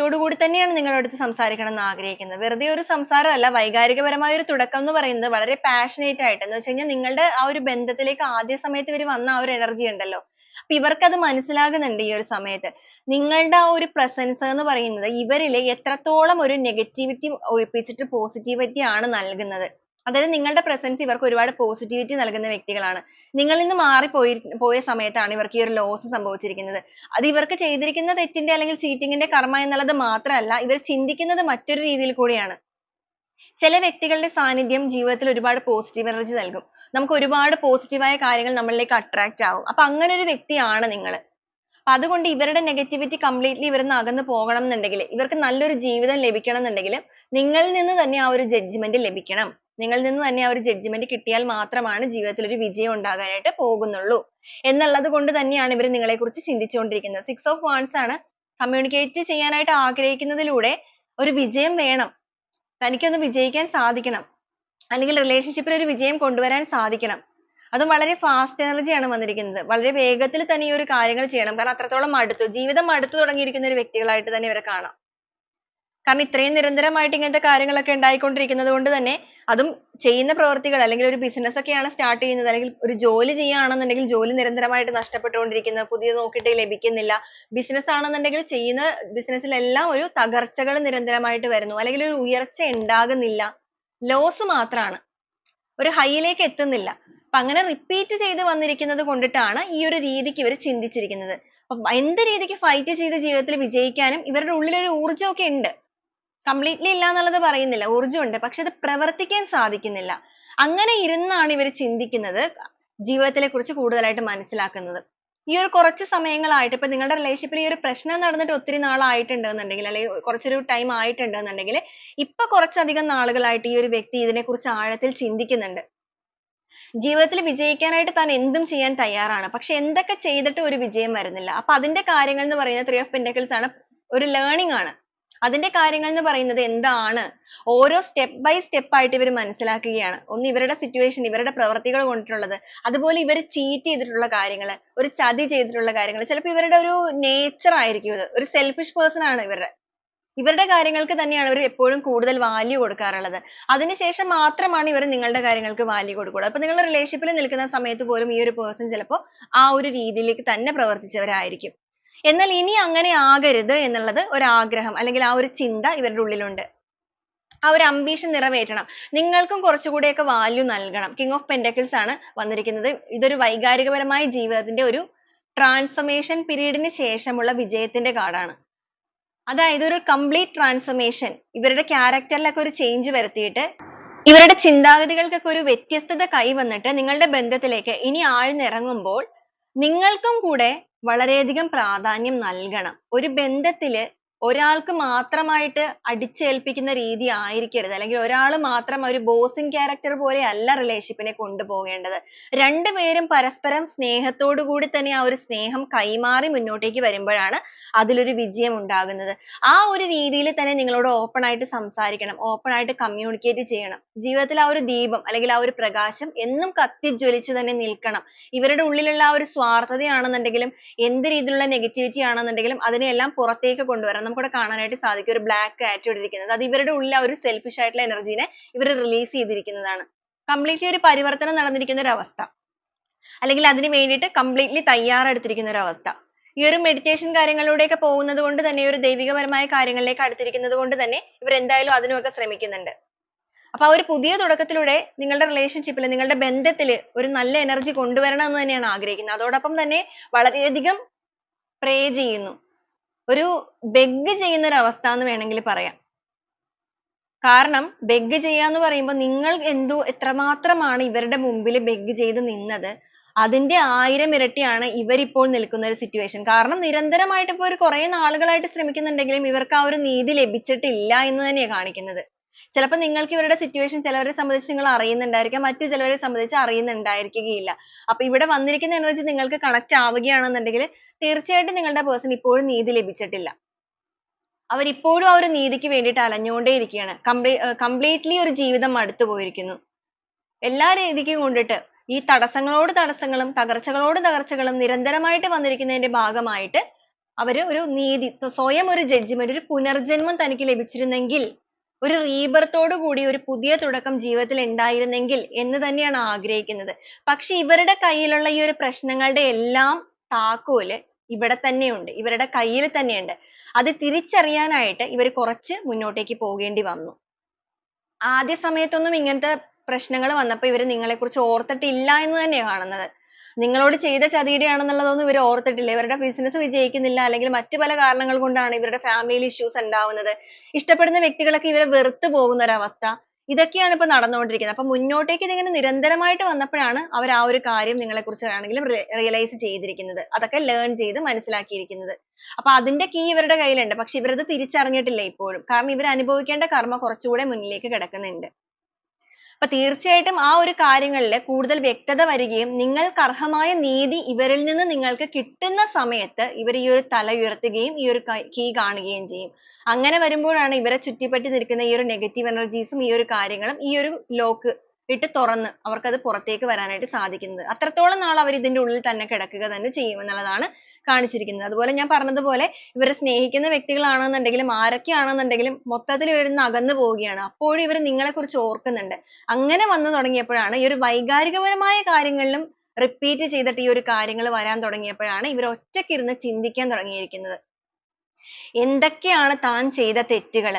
ഓട് കൂടി തന്നെയാണ് നിങ്ങളുടെ അടുത്ത് സംസാരിക്കണം എന്ന് ആഗ്രഹിക്കുന്നത്. വെറുതെ ഒരു സംസാരമല്ല വൈകാരികപരമായ ഒരു തുടക്കം എന്ന് പറയുന്നത് വളരെ passionate ആയിട്ട് എന്ന് വെച്ച് കഴിഞ്ഞാൽ നിങ്ങളുടെ ആ ഒരു ബന്ധത്തിലേക്ക് ആദ്യ സമയത്ത് ഇവർ വന്ന ആ ഒരു energy ഉണ്ടല്ലോ. അപ്പൊ അത് മനസ്സിലാകുന്നുണ്ട് ഈ ഒരു സമയത്ത്. നിങ്ങളുടെ ആ ഒരു presence എന്ന് പറയുന്നത് ഇവരിൽ എത്രത്തോളം ഒരു negativity ഒഴിപ്പിച്ചിട്ട് positivity ആണ് നൽകുന്നത്. അതായത് നിങ്ങളുടെ presence ഇവർക്ക് ഒരുപാട് positivity നൽകുന്ന വ്യക്തികളാണ്. നിങ്ങളിൽ നിന്ന് മാറിപ്പോയി പോയ സമയത്താണ് ഇവർക്ക് ഈ ഒരു loss സംഭവിച്ചിരിക്കുന്നത്. അത് ഇവർക്ക് ചെയ്തിരിക്കുന്ന തെറ്റിന്റെ അല്ലെങ്കിൽ cheating ന്റെ കർമ്മ എന്നുള്ളത് മാത്രമല്ല ഇവർ ചിന്തിക്കുന്നത് മറ്റൊരു രീതിയിൽ കൂടിയാണ്. ചില വ്യക്തികളുടെ സാന്നിധ്യം ജീവിതത്തിൽ ഒരുപാട് positive energy നൽകും. നമുക്ക് ഒരുപാട് ആയ കാര്യങ്ങൾ നമ്മളിലേക്ക് attract ആവും. അപ്പൊ അങ്ങനെ ഒരു വ്യക്തിയാണ് നിങ്ങൾ അപ്പൊ അതുകൊണ്ട് ഇവരുടെ negativity completely ഇവരിൽ നിന്ന് അകന്നു പോകണം എന്നുണ്ടെങ്കിൽ ഇവർക്ക് നല്ലൊരു ജീവിതം ലഭിക്കണം എന്നുണ്ടെങ്കിൽ നിങ്ങളിൽ നിന്ന് തന്നെ ആ ഒരു judgment ലഭിക്കണം. നിങ്ങളിൽ നിന്ന് തന്നെ ആ ഒരു judgment കിട്ടിയാൽ മാത്രമാണ് ജീവിതത്തിൽ ഒരു വിജയം ഉണ്ടാകാനായിട്ട് പോകുന്നുള്ളൂ. എന്നുള്ളത് കൊണ്ട് തന്നെയാണ് ഇവർ നിങ്ങളെ കുറിച്ച് ചിന്തിച്ചുകൊണ്ടിരിക്കുന്നത്. Six of wands ആണ്. communicate ചെയ്യാനായിട്ട് ആഗ്രഹിക്കുന്നതിലൂടെ ഒരു വിജയം വേണം. തനിക്കൊന്ന് വിജയിക്കാൻ സാധിക്കണം. അല്ലെങ്കിൽ relationship ൽ ഒരു വിജയം കൊണ്ടുവരാൻ സാധിക്കണം. അതും വളരെ fast energy ആണ് വന്നിരിക്കുന്നത്. വളരെ വേഗത്തിൽ തന്നെ ഈ ഒരു കാര്യങ്ങൾ ചെയ്യണം. കാരണം അത്രത്തോളം മടുത്തു. ജീവിതം മടുത്തു തുടങ്ങിയിരിക്കുന്ന ഒരു വ്യക്തികളായിട്ട് തന്നെ ഇവരെ കാണാം. കാരണം ഇത്രയും നിരന്തരമായിട്ട് ഇങ്ങനത്തെ കാര്യങ്ങളൊക്കെ ഉണ്ടായിക്കൊണ്ടിരിക്കുന്നത് കൊണ്ട് തന്നെ അതും ചെയ്യുന്ന പ്രവൃത്തികൾ അല്ലെങ്കിൽ ഒരു ബിസിനസ് ഒക്കെയാണ് സ്റ്റാർട്ട് ചെയ്യുന്നത്. അല്ലെങ്കിൽ ഒരു ജോലി ചെയ്യുകയാണെന്നുണ്ടെങ്കിൽ ജോലി നിരന്തരമായിട്ട് നഷ്ടപ്പെട്ടുകൊണ്ടിരിക്കുന്നത് പുതിയത് നോക്കിയിട്ട് ലഭിക്കുന്നില്ല. ബിസിനസ് ആണെന്നുണ്ടെങ്കിൽ ചെയ്യുന്ന ബിസിനസ്സിലെല്ലാം ലെല്ലാം ഒരു തകർച്ചകൾ നിരന്തരമായിട്ട് വരുന്നു. അല്ലെങ്കിൽ ഒരു ഉയർച്ച ഉണ്ടാകുന്നില്ല. ലോസ് മാത്രമാണ് ഒരു ഹൈയിലേക്ക് എത്തുന്നില്ല. അപ്പൊ അങ്ങനെ റിപ്പീറ്റ് ചെയ്ത് വന്നിരിക്കുന്നത് കൊണ്ടിട്ടാണ് ഈ ഒരു രീതിക്ക് ഇവർ ചിന്തിച്ചിരിക്കുന്നത്. എന്ത് രീതിക്ക് ഫൈറ്റ് ചെയ്ത് ജീവിതത്തിൽ വിജയിക്കാനും ഇവരുടെ ഉള്ളിൽ ഒരു ഊർജം ഒക്കെ ഉണ്ട്. Completely ഇല്ല എന്നുള്ളത് പറയുന്നില്ല. ഊർജം ഉണ്ട് പക്ഷെ അത് പ്രവർത്തിക്കാൻ സാധിക്കുന്നില്ല. അങ്ങനെ ഇരുന്നാണ് ഇവർ ചിന്തിക്കുന്നത് ജീവിതത്തിനെ കുറിച്ച് കൂടുതലായിട്ട് മനസ്സിലാക്കുന്നത്. ഈ ഒരു കുറച്ച് സമയങ്ങളായിട്ട് ഇപ്പൊ നിങ്ങളുടെ റിലേഷൻഷിപ്പിൽ ഈ ഒരു പ്രശ്നം നടന്നിട്ട് ഒത്തിരി നാളായിട്ടുണ്ടെന്നുണ്ടെങ്കിൽ അല്ലെങ്കിൽ കുറച്ചൊരു ടൈം ആയിട്ടുണ്ട് എന്നുണ്ടെങ്കിൽ ഇപ്പൊ കുറച്ചധികം നാളുകളായിട്ട് ഈ ഒരു വ്യക്തി ഇതിനെക്കുറിച്ച് ആഴത്തിൽ ചിന്തിക്കുന്നുണ്ട്. ജീവിതത്തിൽ വിജയിക്കാനായിട്ട് താൻ എന്തും ചെയ്യാൻ തയ്യാറാണ്. പക്ഷെ എന്തൊക്കെ ചെയ്തിട്ട് ഒരു വിജയം വരുന്നില്ല. അപ്പൊ അതിന്റെ കാര്യങ്ങൾ എന്ന് പറയുന്നത് ത്രീ ഓഫ് പെൻഡക്കിൾസ് ആണ്. ഒരു learning ആണ്. അതിന്റെ കാര്യങ്ങൾ എന്ന് പറയുന്നത് എന്താണ്? ഓരോ step by step ആയിട്ട് ഇവർ മനസ്സിലാക്കുകയാണ്. ഒന്ന് ഇവരുടെ situation ഇവരുടെ പ്രവർത്തികൾ കൊണ്ടിട്ടുള്ളത്. അതുപോലെ ഇവർ cheat ചെയ്തിട്ടുള്ള കാര്യങ്ങൾ ഒരു ചതി ചെയ്തിട്ടുള്ള കാര്യങ്ങൾ ചിലപ്പോൾ ഇവരുടെ ഒരു nature ആയിരിക്കും ഇത്. ഒരു selfish person ആണ് ഇവരുടെ. ഇവരുടെ കാര്യങ്ങൾക്ക് തന്നെയാണ് ഇവർ എപ്പോഴും കൂടുതൽ value കൊടുക്കാറുള്ളത്. അതിനുശേഷം മാത്രമാണ് ഇവർ നിങ്ങളുടെ കാര്യങ്ങൾക്ക് value കൊടുക്കുള്ളൂ. അപ്പൊ നിങ്ങൾ relationship നിൽക്കുന്ന സമയത്ത് പോലും ഈ ഒരു person ചിലപ്പോൾ ആ ഒരു രീതിയിലേക്ക് തന്നെ പ്രവർത്തിച്ചവരായിരിക്കും. എന്നാൽ ഇനി അങ്ങനെ ആകരുത് എന്നുള്ളത് ഒരു ആഗ്രഹം അല്ലെങ്കിൽ ആ ഒരു ചിന്ത ഇവരുടെ ഉള്ളിലുണ്ട്. ആ ഒരു ambition നിറവേറ്റണം. നിങ്ങൾക്കും കുറച്ചുകൂടെയൊക്കെ value നൽകണം. King of pentacles ആണ് വന്നിരിക്കുന്നത്. ഇതൊരു വൈകാരികപരമായ ജീവിതത്തിന്റെ ഒരു transformation period ന് ശേഷമുള്ള വിജയത്തിന്റെ ആണ് അതായത് ഒരു complete transformation. ഇവരുടെ character ലൊക്കെ ഒരു change വരുത്തിയിട്ട് ഇവരുടെ ചിന്താഗതികൾക്കൊക്കെ ഒരു വ്യത്യസ്തത കൈവന്നിട്ട് നിങ്ങളുടെ ബന്ധത്തിലേക്ക് ഇനി ആഴ്ന്നിറങ്ങുമ്പോൾ നിങ്ങൾക്കും കൂടെ വളരെയധികം പ്രാധാന്യം നൽകണം. ഒരു ബന്ധത്തിൽ ഒരാൾക്ക് മാത്രമായിട്ട് അടിച്ചേൽപ്പിക്കുന്ന രീതി ആയിരിക്കരുത്. അല്ലെങ്കിൽ ഒരാൾ മാത്രം ഒരു bossing character പോലെ അല്ല relationship നെ കൊണ്ടുപോകേണ്ടത്. രണ്ടുപേരും പരസ്പരം സ്നേഹത്തോടു കൂടി തന്നെ ആ ഒരു സ്നേഹം കൈമാറി മുന്നോട്ടേക്ക് വരുമ്പോഴാണ് അതിലൊരു വിജയം ഉണ്ടാകുന്നത്. ആ ഒരു രീതിയിൽ തന്നെ നിങ്ങളോട് open ആയിട്ട് സംസാരിക്കണം. open ആയിട്ട് communicate ചെയ്യണം. ജീവിതത്തിൽ ആ ഒരു ദീപം അല്ലെങ്കിൽ ആ ഒരു പ്രകാശം എന്നും കത്തിജ്വലിച്ച് തന്നെ നിൽക്കണം. ഇവരുടെ ഉള്ളിലുള്ള ആ ഒരു സ്വാർത്ഥതയാണെന്നുണ്ടെങ്കിലും എന്ത് രീതിയിലുള്ള negativity ആണെന്നുണ്ടെങ്കിലും അതിനെയെല്ലാം പുറത്തേക്ക് കൊണ്ടുവരണം. നമുക്കിവിടെ കാണാനായിട്ട് സാധിക്കും ഒരു black attitude ഇരിക്കുന്നത്. അത് ഇവരുടെ ഉള്ളിലെ ആ ഒരു selfish ആയിട്ടുള്ള energy നെ ഇവർ release ചെയ്തിരിക്കുന്നതാണ്. Completely ഒരു പരിവർത്തനം നടന്നിരിക്കുന്ന ഒരു അവസ്ഥ. അല്ലെങ്കിൽ അതിന് വേണ്ടിയിട്ട് completely തയ്യാറെടുത്തിരിക്കുന്ന ഒരു അവസ്ഥ. ഈ ഒരു meditation കാര്യങ്ങളിലൂടെയൊക്കെ പോകുന്നത് കൊണ്ട് തന്നെ ഒരു ദൈവികപരമായ കാര്യങ്ങളിലേക്ക് അടുത്തിരിക്കുന്നത് കൊണ്ട് തന്നെ ഇവർ എന്തായാലും അതിനുമൊക്കെ ശ്രമിക്കുന്നുണ്ട്. അപ്പൊ ആ ഒരു പുതിയ തുടക്കത്തിലൂടെ നിങ്ങളുടെ relationship നിങ്ങളുടെ ബന്ധത്തിൽ ഒരു നല്ല energy കൊണ്ടുവരണം എന്ന് തന്നെയാണ് ആഗ്രഹിക്കുന്നത്. അതോടൊപ്പം തന്നെ വളരെയധികം pray ചെയ്യുന്നു. ഒരു ബെഗ് ചെയ്യുന്ന ഒരു അവസ്ഥ എന്ന് വേണമെങ്കിൽ പറയാം. കാരണം beg ചെയ്യാന്ന് പറയുമ്പോൾ നിങ്ങൾ എന്തോ എത്രമാത്രമാണ് ഇവരുടെ മുമ്പിൽ ബെഗ് ചെയ്ത് നിന്നത് അതിന്റെ ആയിരം ഇരട്ടിയാണ് ഇവരിപ്പോൾ നിൽക്കുന്ന ഒരു സിറ്റുവേഷൻ കാരണം നിരന്തരമായിട്ട് ഇപ്പൊ ഒരു കുറെ നാളുകളായിട്ട് ശ്രമിക്കുന്നുണ്ടെങ്കിലും ഇവർക്ക് ആ ഒരു നീതി ലഭിച്ചിട്ടില്ല എന്ന് തന്നെയാണ് കാണിക്കുന്നത്. ചിലപ്പോൾ നിങ്ങൾക്ക് ഇവരുടെ situation ചിലവരെ സംബന്ധിച്ച് നിങ്ങൾ അറിയുന്നുണ്ടായിരിക്കാം. മറ്റു ചിലവരെ സംബന്ധിച്ച് അറിയുന്നുണ്ടായിരിക്കുകയില്ല. അപ്പോൾ ഇവിടെ വന്നിരിക്കുന്ന energy നിങ്ങൾക്ക് connect ആവുകയാണെന്നുണ്ടെങ്കിൽ തീർച്ചയായിട്ടും നിങ്ങളുടെ person ഇപ്പോഴും നീതി ലഭിച്ചിട്ടില്ല. അവർ ഇപ്പോഴും ആ ഒരു നീതിക്ക് വേണ്ടിയിട്ട് അലഞ്ഞുകൊണ്ടേയിരിക്കുകയാണ്. Completely ഒരു ജീവിതം മടുത്തു പോയിരിക്കുന്നു. എല്ലാ രീതിക്കും കൊണ്ടിട്ട് ഈ തടസ്സങ്ങളോട് തടസ്സങ്ങളും തകർച്ചകളോട് തകർച്ചകളും നിരന്തരമായിട്ട് വന്നിരിക്കുന്നതിന്റെ ഭാഗമായിട്ട് അവർ ഒരു നീതി സ്വയം ഒരു judgement ഒരു പുനർജന്മം തനിക്ക് ലഭിച്ചിരുന്നെങ്കിൽ ഒരു rebirth കൂടി ഒരു പുതിയ തുടക്കം ജീവിതത്തിൽ ഉണ്ടായിരുന്നെങ്കിൽ എന്ന് തന്നെയാണ് ആഗ്രഹിക്കുന്നത്. പക്ഷേ ഇവരുടെ കയ്യിലുള്ള ഈ ഒരു പ്രശ്നങ്ങളുടെ എല്ലാം താക്കോൽ ഇവിടെ തന്നെയുണ്ട്. ഇവരുടെ കയ്യിൽ തന്നെയുണ്ട്. അത് തിരിച്ചറിയാനായിട്ട് ഇവർ കുറച്ച് മുന്നോട്ടേക്ക് പോകേണ്ടി വന്നു. ആദ്യ സമയത്തൊന്നും ഇങ്ങനത്തെ പ്രശ്നങ്ങൾ വന്നപ്പോൾ ഇവർ നിങ്ങളെക്കുറിച്ച് ഓർത്തിട്ടില്ല എന്ന് തന്നെയാണ് കാണുന്നത്. നിങ്ങളോട് ചെയ്ത ചതിയുടെ ആണെന്നുള്ളതൊന്നും ഇവർ ഓർത്തിട്ടില്ല. ഇവരുടെ ബിസിനസ് വിജയിക്കുന്നില്ല. അല്ലെങ്കിൽ മറ്റു പല കാരണങ്ങൾ കൊണ്ടാണ് ഇവരുടെ ഫാമിലി ഇഷ്യൂസ് ഉണ്ടാവുന്നത്. ഇഷ്ടപ്പെടുന്ന വ്യക്തികളൊക്കെ ഇവരെ വെറുത്തു പോകുന്ന ഒരു അവസ്ഥ ഇതൊക്കെയാണ് ഇപ്പൊ നടന്നുകൊണ്ടിരിക്കുന്നത്. അപ്പൊ മുന്നോട്ടേക്ക് ഇതിങ്ങനെ നിരന്തരമായിട്ട് വന്നപ്പോഴാണ് അവർ ആ ഒരു കാര്യം നിങ്ങളെ കുറിച്ച് ആണെങ്കിലും റിയലൈസ് ചെയ്തിരിക്കുന്നത്. അതൊക്കെ ലേൺ ചെയ്ത് മനസ്സിലാക്കിയിരിക്കുന്നത്. അപ്പൊ അതിന്റെ കീ ഇവരുടെ കയ്യിലുണ്ട്. പക്ഷെ ഇവരത് തിരിച്ചറിഞ്ഞിട്ടില്ല ഇപ്പോഴും. കാരണം ഇവർ അനുഭവിക്കേണ്ട കർമ്മ കുറച്ചുകൂടെ മുന്നിലേക്ക് കിടക്കുന്നുണ്ട്. അപ്പൊ തീർച്ചയായിട്ടും ആ ഒരു കാര്യങ്ങളിൽ കൂടുതൽ വ്യക്തത വരികയും നിങ്ങൾക്ക് അർഹമായ നീതി ഇവരിൽ നിന്ന് നിങ്ങൾക്ക് കിട്ടുന്ന സമയത്ത് ഇവർ ഈ ഒരു തല ഉയർത്തുകയും ഈ ഒരു കീ കാണുകയും ചെയ്യും അങ്ങനെ വരുമ്പോഴാണ് ഇവരെ ചുറ്റിപ്പറ്റി നിൽക്കുന്ന ഈ ഒരു negative energies ഉം ഈ ഒരു കാര്യങ്ങളും ഈ ഒരു lock ഇട്ട് തുറന്ന് അവർക്കത് പുറത്തേക്ക് വരാനായിട്ട് സാധിക്കുന്നത്. അത്രത്തോളം നാൾ അവർ ഇതിന്റെ ഉള്ളിൽ തന്നെ കിടക്കുക തന്നെ ചെയ്യും എന്നുള്ളതാണ് കാണിച്ചിരിക്കുന്നത്. അതുപോലെ ഞാൻ പറഞ്ഞതുപോലെ ഇവരെ സ്നേഹിക്കുന്ന വ്യക്തികളാണെന്നുണ്ടെങ്കിലും ആരൊക്കെയാണെന്നുണ്ടെങ്കിലും മൊത്തത്തിൽ ഇവർ നിന്ന് അകന്നു പോവുകയാണ്. അപ്പോഴും ഇവർ നിങ്ങളെ കുറിച്ച് ഓർക്കുന്നുണ്ട്. അങ്ങനെ വന്നു തുടങ്ങിയപ്പോഴാണ് ഈ ഒരു വൈകാരികപരമായ കാര്യങ്ങളിലും repeat ചെയ്തിട്ട് ഈ ഒരു കാര്യങ്ങൾ വരാൻ തുടങ്ങിയപ്പോഴാണ് ഇവർ ഒറ്റയ്ക്കിരുന്ന് ചിന്തിക്കാൻ തുടങ്ങിയിരിക്കുന്നത്. എന്തൊക്കെയാണ് താൻ ചെയ്ത തെറ്റുകൾ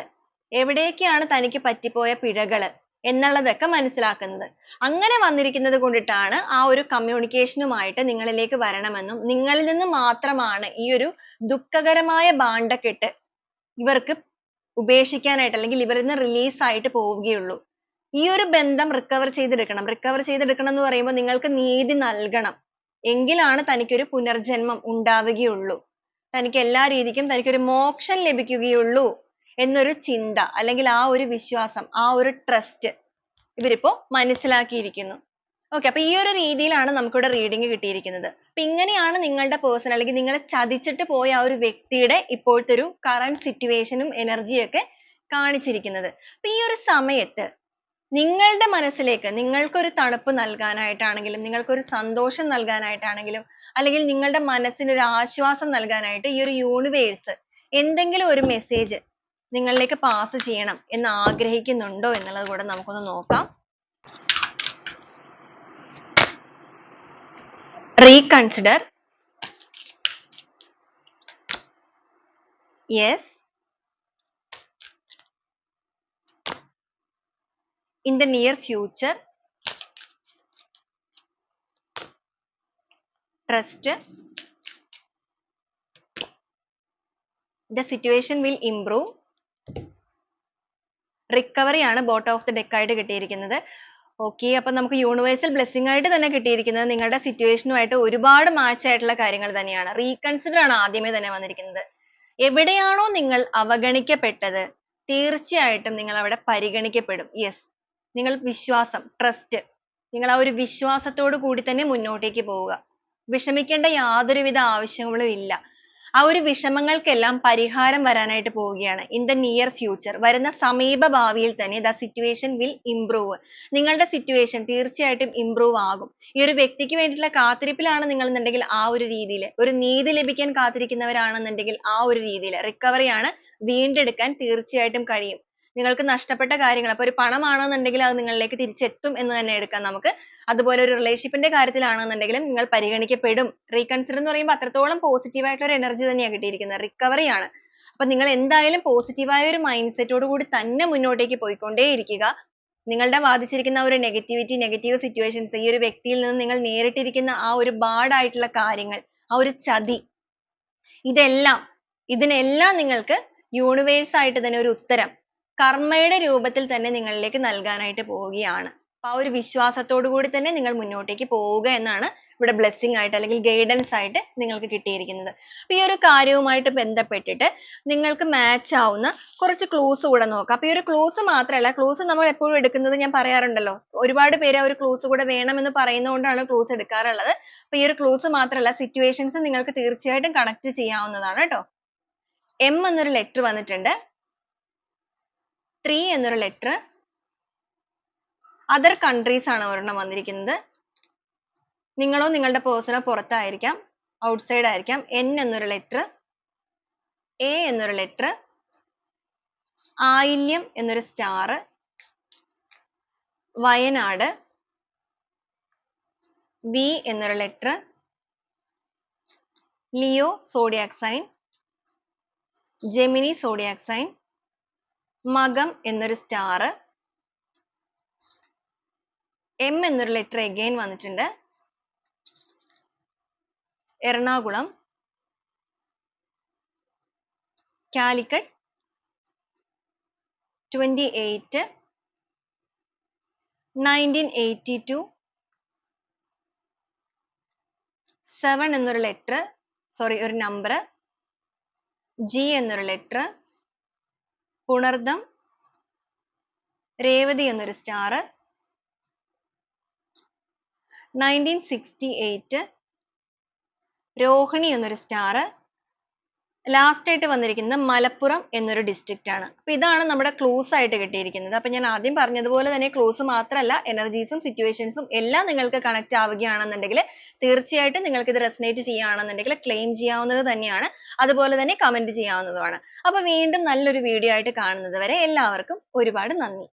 എവിടെയൊക്കെയാണ് തനിക്ക് പറ്റിപ്പോയ പിഴകൾ എന്നുള്ളതൊക്കെ മനസ്സിലാക്കുന്നത്. അങ്ങനെ വന്നിരിക്കുന്നത് കൊണ്ടിട്ടാണ് ആ ഒരു communication മായിട്ട് നിങ്ങളിലേക്ക് വരണമെന്നും നിങ്ങളിൽ നിന്ന് മാത്രമാണ് ഈ ഒരു ദുഃഖകരമായ ഭാണ്ഡക്കെട്ട് ഇവർക്ക് ഉപേക്ഷിക്കാനായിട്ട് അല്ലെങ്കിൽ ഇവരിൽ നിന്ന് release ആയിട്ട് പോവുകയുള്ളൂ. ഈ ഒരു ബന്ധം recover ചെയ്തെടുക്കണം. recover ചെയ്തെടുക്കണം എന്ന് പറയുമ്പോൾ നിങ്ങൾക്ക് നീതി നൽകണം. എങ്കിലാണ് തനിക്ക് ഒരു പുനർജന്മം ഉണ്ടാവുകയുള്ളൂ. തനിക്ക് എല്ലാ രീതിക്കും തനിക്ക് ഒരു മോക്ഷം ലഭിക്കുകയുള്ളൂ എന്നൊരു ചിന്ത അല്ലെങ്കിൽ ആ ഒരു വിശ്വാസം ആ ഒരു trust ഇവരിപ്പോ മനസ്സിലാക്കിയിരിക്കുന്നു. okay അപ്പൊ ഈ ഒരു രീതിയിലാണ് നമുക്ക് ഇവിടെ reading കിട്ടിയിരിക്കുന്നത്. അപ്പൊ ഇങ്ങനെയാണ് നിങ്ങളുടെ person അല്ലെങ്കിൽ നിങ്ങളെ ചതിച്ചിട്ട് പോയ ആ ഒരു വ്യക്തിയുടെ ഇപ്പോഴത്തെ ഒരു current situation ഉം energy ഒക്കെ കാണിച്ചിരിക്കുന്നത്. അപ്പൊ ഈ ഒരു സമയത്ത് നിങ്ങളുടെ മനസ്സിലേക്ക് നിങ്ങൾക്ക് ഒരു തണുപ്പ് നൽകാനായിട്ടാണെങ്കിലും നിങ്ങൾക്ക് ഒരു സന്തോഷം നൽകാനായിട്ടാണെങ്കിലും അല്ലെങ്കിൽ നിങ്ങളുടെ മനസ്സിന് ഒരു ആശ്വാസം നൽകാനായിട്ട് ഈ ഒരു universe എന്തെങ്കിലും ഒരു message നിങ്ങളിലേക്ക് pass ചെയ്യണം എന്ന് ആഗ്രഹിക്കുന്നുണ്ടോ എന്നുള്ളത് കൂടെ നമുക്കൊന്ന് നോക്കാം. reconsider yes in the near future trust the situation will improve recovery ആണ് ബോട്ട് ഓഫ് ദി ഡെക്ക് ആയിട്ട് കിട്ടിയിരിക്കുന്നത്. ഓക്കെ അപ്പൊ നമുക്ക് യൂണിവേഴ്സൽ ബ്ലെസ്സിംഗ് ആയിട്ട് തന്നെ കിട്ടിയിരിക്കുന്നത് നിങ്ങളുടെ സിറ്റുവേഷനുമായിട്ട് ഒരുപാട് മാച്ച് ആയിട്ടുള്ള കാര്യങ്ങൾ തന്നെയാണ്. റീകൺസിഡർ ആണ് ആദ്യമേ തന്നെ വന്നിരിക്കുന്നത്. എവിടെയാണോ നിങ്ങൾ അവഗണിക്കപ്പെട്ടത് തീർച്ചയായിട്ടും നിങ്ങൾ അവിടെ പരിഗണിക്കപ്പെടും. യെസ് നിങ്ങൾ വിശ്വാസം ട്രസ്റ്റ് നിങ്ങൾ ആ ഒരു വിശ്വാസത്തോടു കൂടി തന്നെ മുന്നോട്ടേക്ക് പോവുക. വിഷമിക്കേണ്ട യാതൊരുവിധ ആവശ്യങ്ങളും ഇല്ല. ആ ഒരു വിഷമങ്ങൾക്കെല്ലാം പരിഹാരം വരാനായിട്ട് പോവുകയാണ്. In the near future വരുന്ന സമീപ ഭാവിയിൽ തന്നെ the situation will improve. നിങ്ങളുടെ situation തീർച്ചയായിട്ടും improve ആകും. ഈ ഒരു വ്യക്തിക്ക് വേണ്ടിയിട്ടുള്ള കാത്തിരിപ്പിലാണ് നിങ്ങൾ എന്നുണ്ടെങ്കിൽ ആ ഒരു രീതിയിൽ ഒരു നീതി ലഭിക്കാൻ കാത്തിരിക്കുന്നവരാണെന്നുണ്ടെങ്കിൽ ആ ഒരു രീതിയിൽ recovery ആണ് വീണ്ടെടുക്കാൻ തീർച്ചയായിട്ടും കഴിയും. നിങ്ങൾക്ക് നഷ്ടപ്പെട്ട കാര്യങ്ങൾ. അപ്പൊ ഒരു പണമാണെന്നുണ്ടെങ്കിൽ അത് നിങ്ങളിലേക്ക് തിരിച്ചെത്തും എന്ന് തന്നെ എടുക്കാം നമുക്ക്. അതുപോലെ ഒരു relationship ന്റെ കാര്യത്തിലാണെന്നുണ്ടെങ്കിലും നിങ്ങൾ പരിഗണിക്കപ്പെടും. Reconsider എന്ന് പറയുമ്പോൾ അത്രത്തോളം positive ആയിട്ടുള്ള ഒരു energy തന്നെയാണ് കിട്ടിയിരിക്കുന്നത്. Recovery ആണ്. അപ്പൊ നിങ്ങൾ എന്തായാലും positive ആയ ഒരു mindset ഓട് കൂടി തന്നെ മുന്നോട്ടേക്ക് പോയിക്കൊണ്ടേയിരിക്കുക. നിങ്ങളുടെ ബാധിച്ചിരിക്കുന്ന ആ ഒരു negativity negative situations ഈ ഒരു വ്യക്തിയിൽ നിന്ന് നിങ്ങൾ നേരിട്ടിരിക്കുന്ന ആ ഒരു bad ആയിട്ടുള്ള കാര്യങ്ങൾ ആ ഒരു ചതി ഇതെല്ലാം ഇതിനെല്ലാം നിങ്ങൾക്ക് universe ആയിട്ട് തന്നെ ഒരു ഉത്തരം. കർമ്മയുടെ രൂപത്തിൽ തന്നെ നിങ്ങളിലേക്ക് നൽകാനായിട്ട് പോവുകയാണ്. ആ ഒരു വിശ്വാസത്തോടു കൂടി തന്നെ നിങ്ങൾ മുന്നോട്ടേക്ക് പോവുക എന്നാണ് ഇവിടെ blessing ആയിട്ട് അല്ലെങ്കിൽ guidance ആയിട്ട് നിങ്ങൾക്ക് കിട്ടിയിരിക്കുന്നത്. അപ്പൊ ഈ ഒരു കാര്യവുമായിട്ട് ബന്ധപ്പെട്ടിട്ട് നിങ്ങൾക്ക് match ആവുന്ന കുറച്ച് clues കൂടെ നോക്കാം. അപ്പൊ ഈ ഒരു clues മാത്രമല്ല clues നമ്മൾ എപ്പോഴും എടുക്കുന്നത് ഞാൻ പറയാറുണ്ടല്ലോ ഒരുപാട് പേര് ആ ഒരു clues കൂടെ വേണമെന്ന് പറയുന്നതുകൊണ്ടാണ് clues എടുക്കാറുള്ളത്. അപ്പൊ ഈ ഒരു clues മാത്രമല്ല situations നിങ്ങൾക്ക് തീർച്ചയായിട്ടും connect ചെയ്യാവുന്നതാണ് ട്ടോ. M എന്നൊരു letter വന്നിട്ടുണ്ട്. Three എന്നൊരു letter other countries ആണ് ഒരെണ്ണം വന്നിരിക്കുന്നത്. നിങ്ങളോ നിങ്ങളുടെ person ഓ പുറത്തായിരിക്കാം outside ആയിരിക്കാം. N എന്നൊരു letter A എന്നൊരു letter ആയില്യം എന്നൊരു star വയനാട് V എന്നൊരു letter Leo zodiac sign Gemini zodiac sign Makam എന്നൊരു star M എന്നൊരു letter again വന്നിട്ടുണ്ട്. Ernakulam Calicut twenty eight nineteen eighty two seven എന്നൊരു letter sorry ഒരു number G എന്നൊരു letter പുണർദം രേവതി എന്നൊരു star nineteen sixty eight Rohini എന്നൊരു star ലാസ്റ്റ് ആയിട്ട് വന്നിരിക്കുന്നത് മലപ്പുറം എന്നൊരു ഡിസ്ട്രിക്റ്റ് ആണ്. അപ്പോൾ ഇതാണ് നമ്മുടെ ക്ലൂസ് ആയിട്ട് കിട്ടിയിരിക്കുന്നത്. അപ്പോൾ ഞാൻ ആദ്യം പറഞ്ഞതുപോലെ തന്നെ ക്ലൂസ് മാത്രമല്ല എനർജീസും സിറ്റുവേഷൻസും എല്ലാം നിങ്ങൾക്ക് കണക്ട് ആവുകയാണെന്നുണ്ടെങ്കിൽ തീർച്ചയായിട്ടും നിങ്ങൾക്ക് ഇത് റെസനേറ്റ് ചെയ്യുകയാണെന്നുണ്ടെങ്കിൽ ക്ലെയിം ചെയ്യാവുന്നത് തന്നെയാണ്. അതുപോലെ തന്നെ കമന്റ് ചെയ്യാവുന്നതുമാണ്. അപ്പോൾ വീണ്ടും നല്ലൊരു വീഡിയോ ആയിട്ട് കാണുന്നത് വരെ എല്ലാവർക്കും ഒരുപാട് നന്ദി.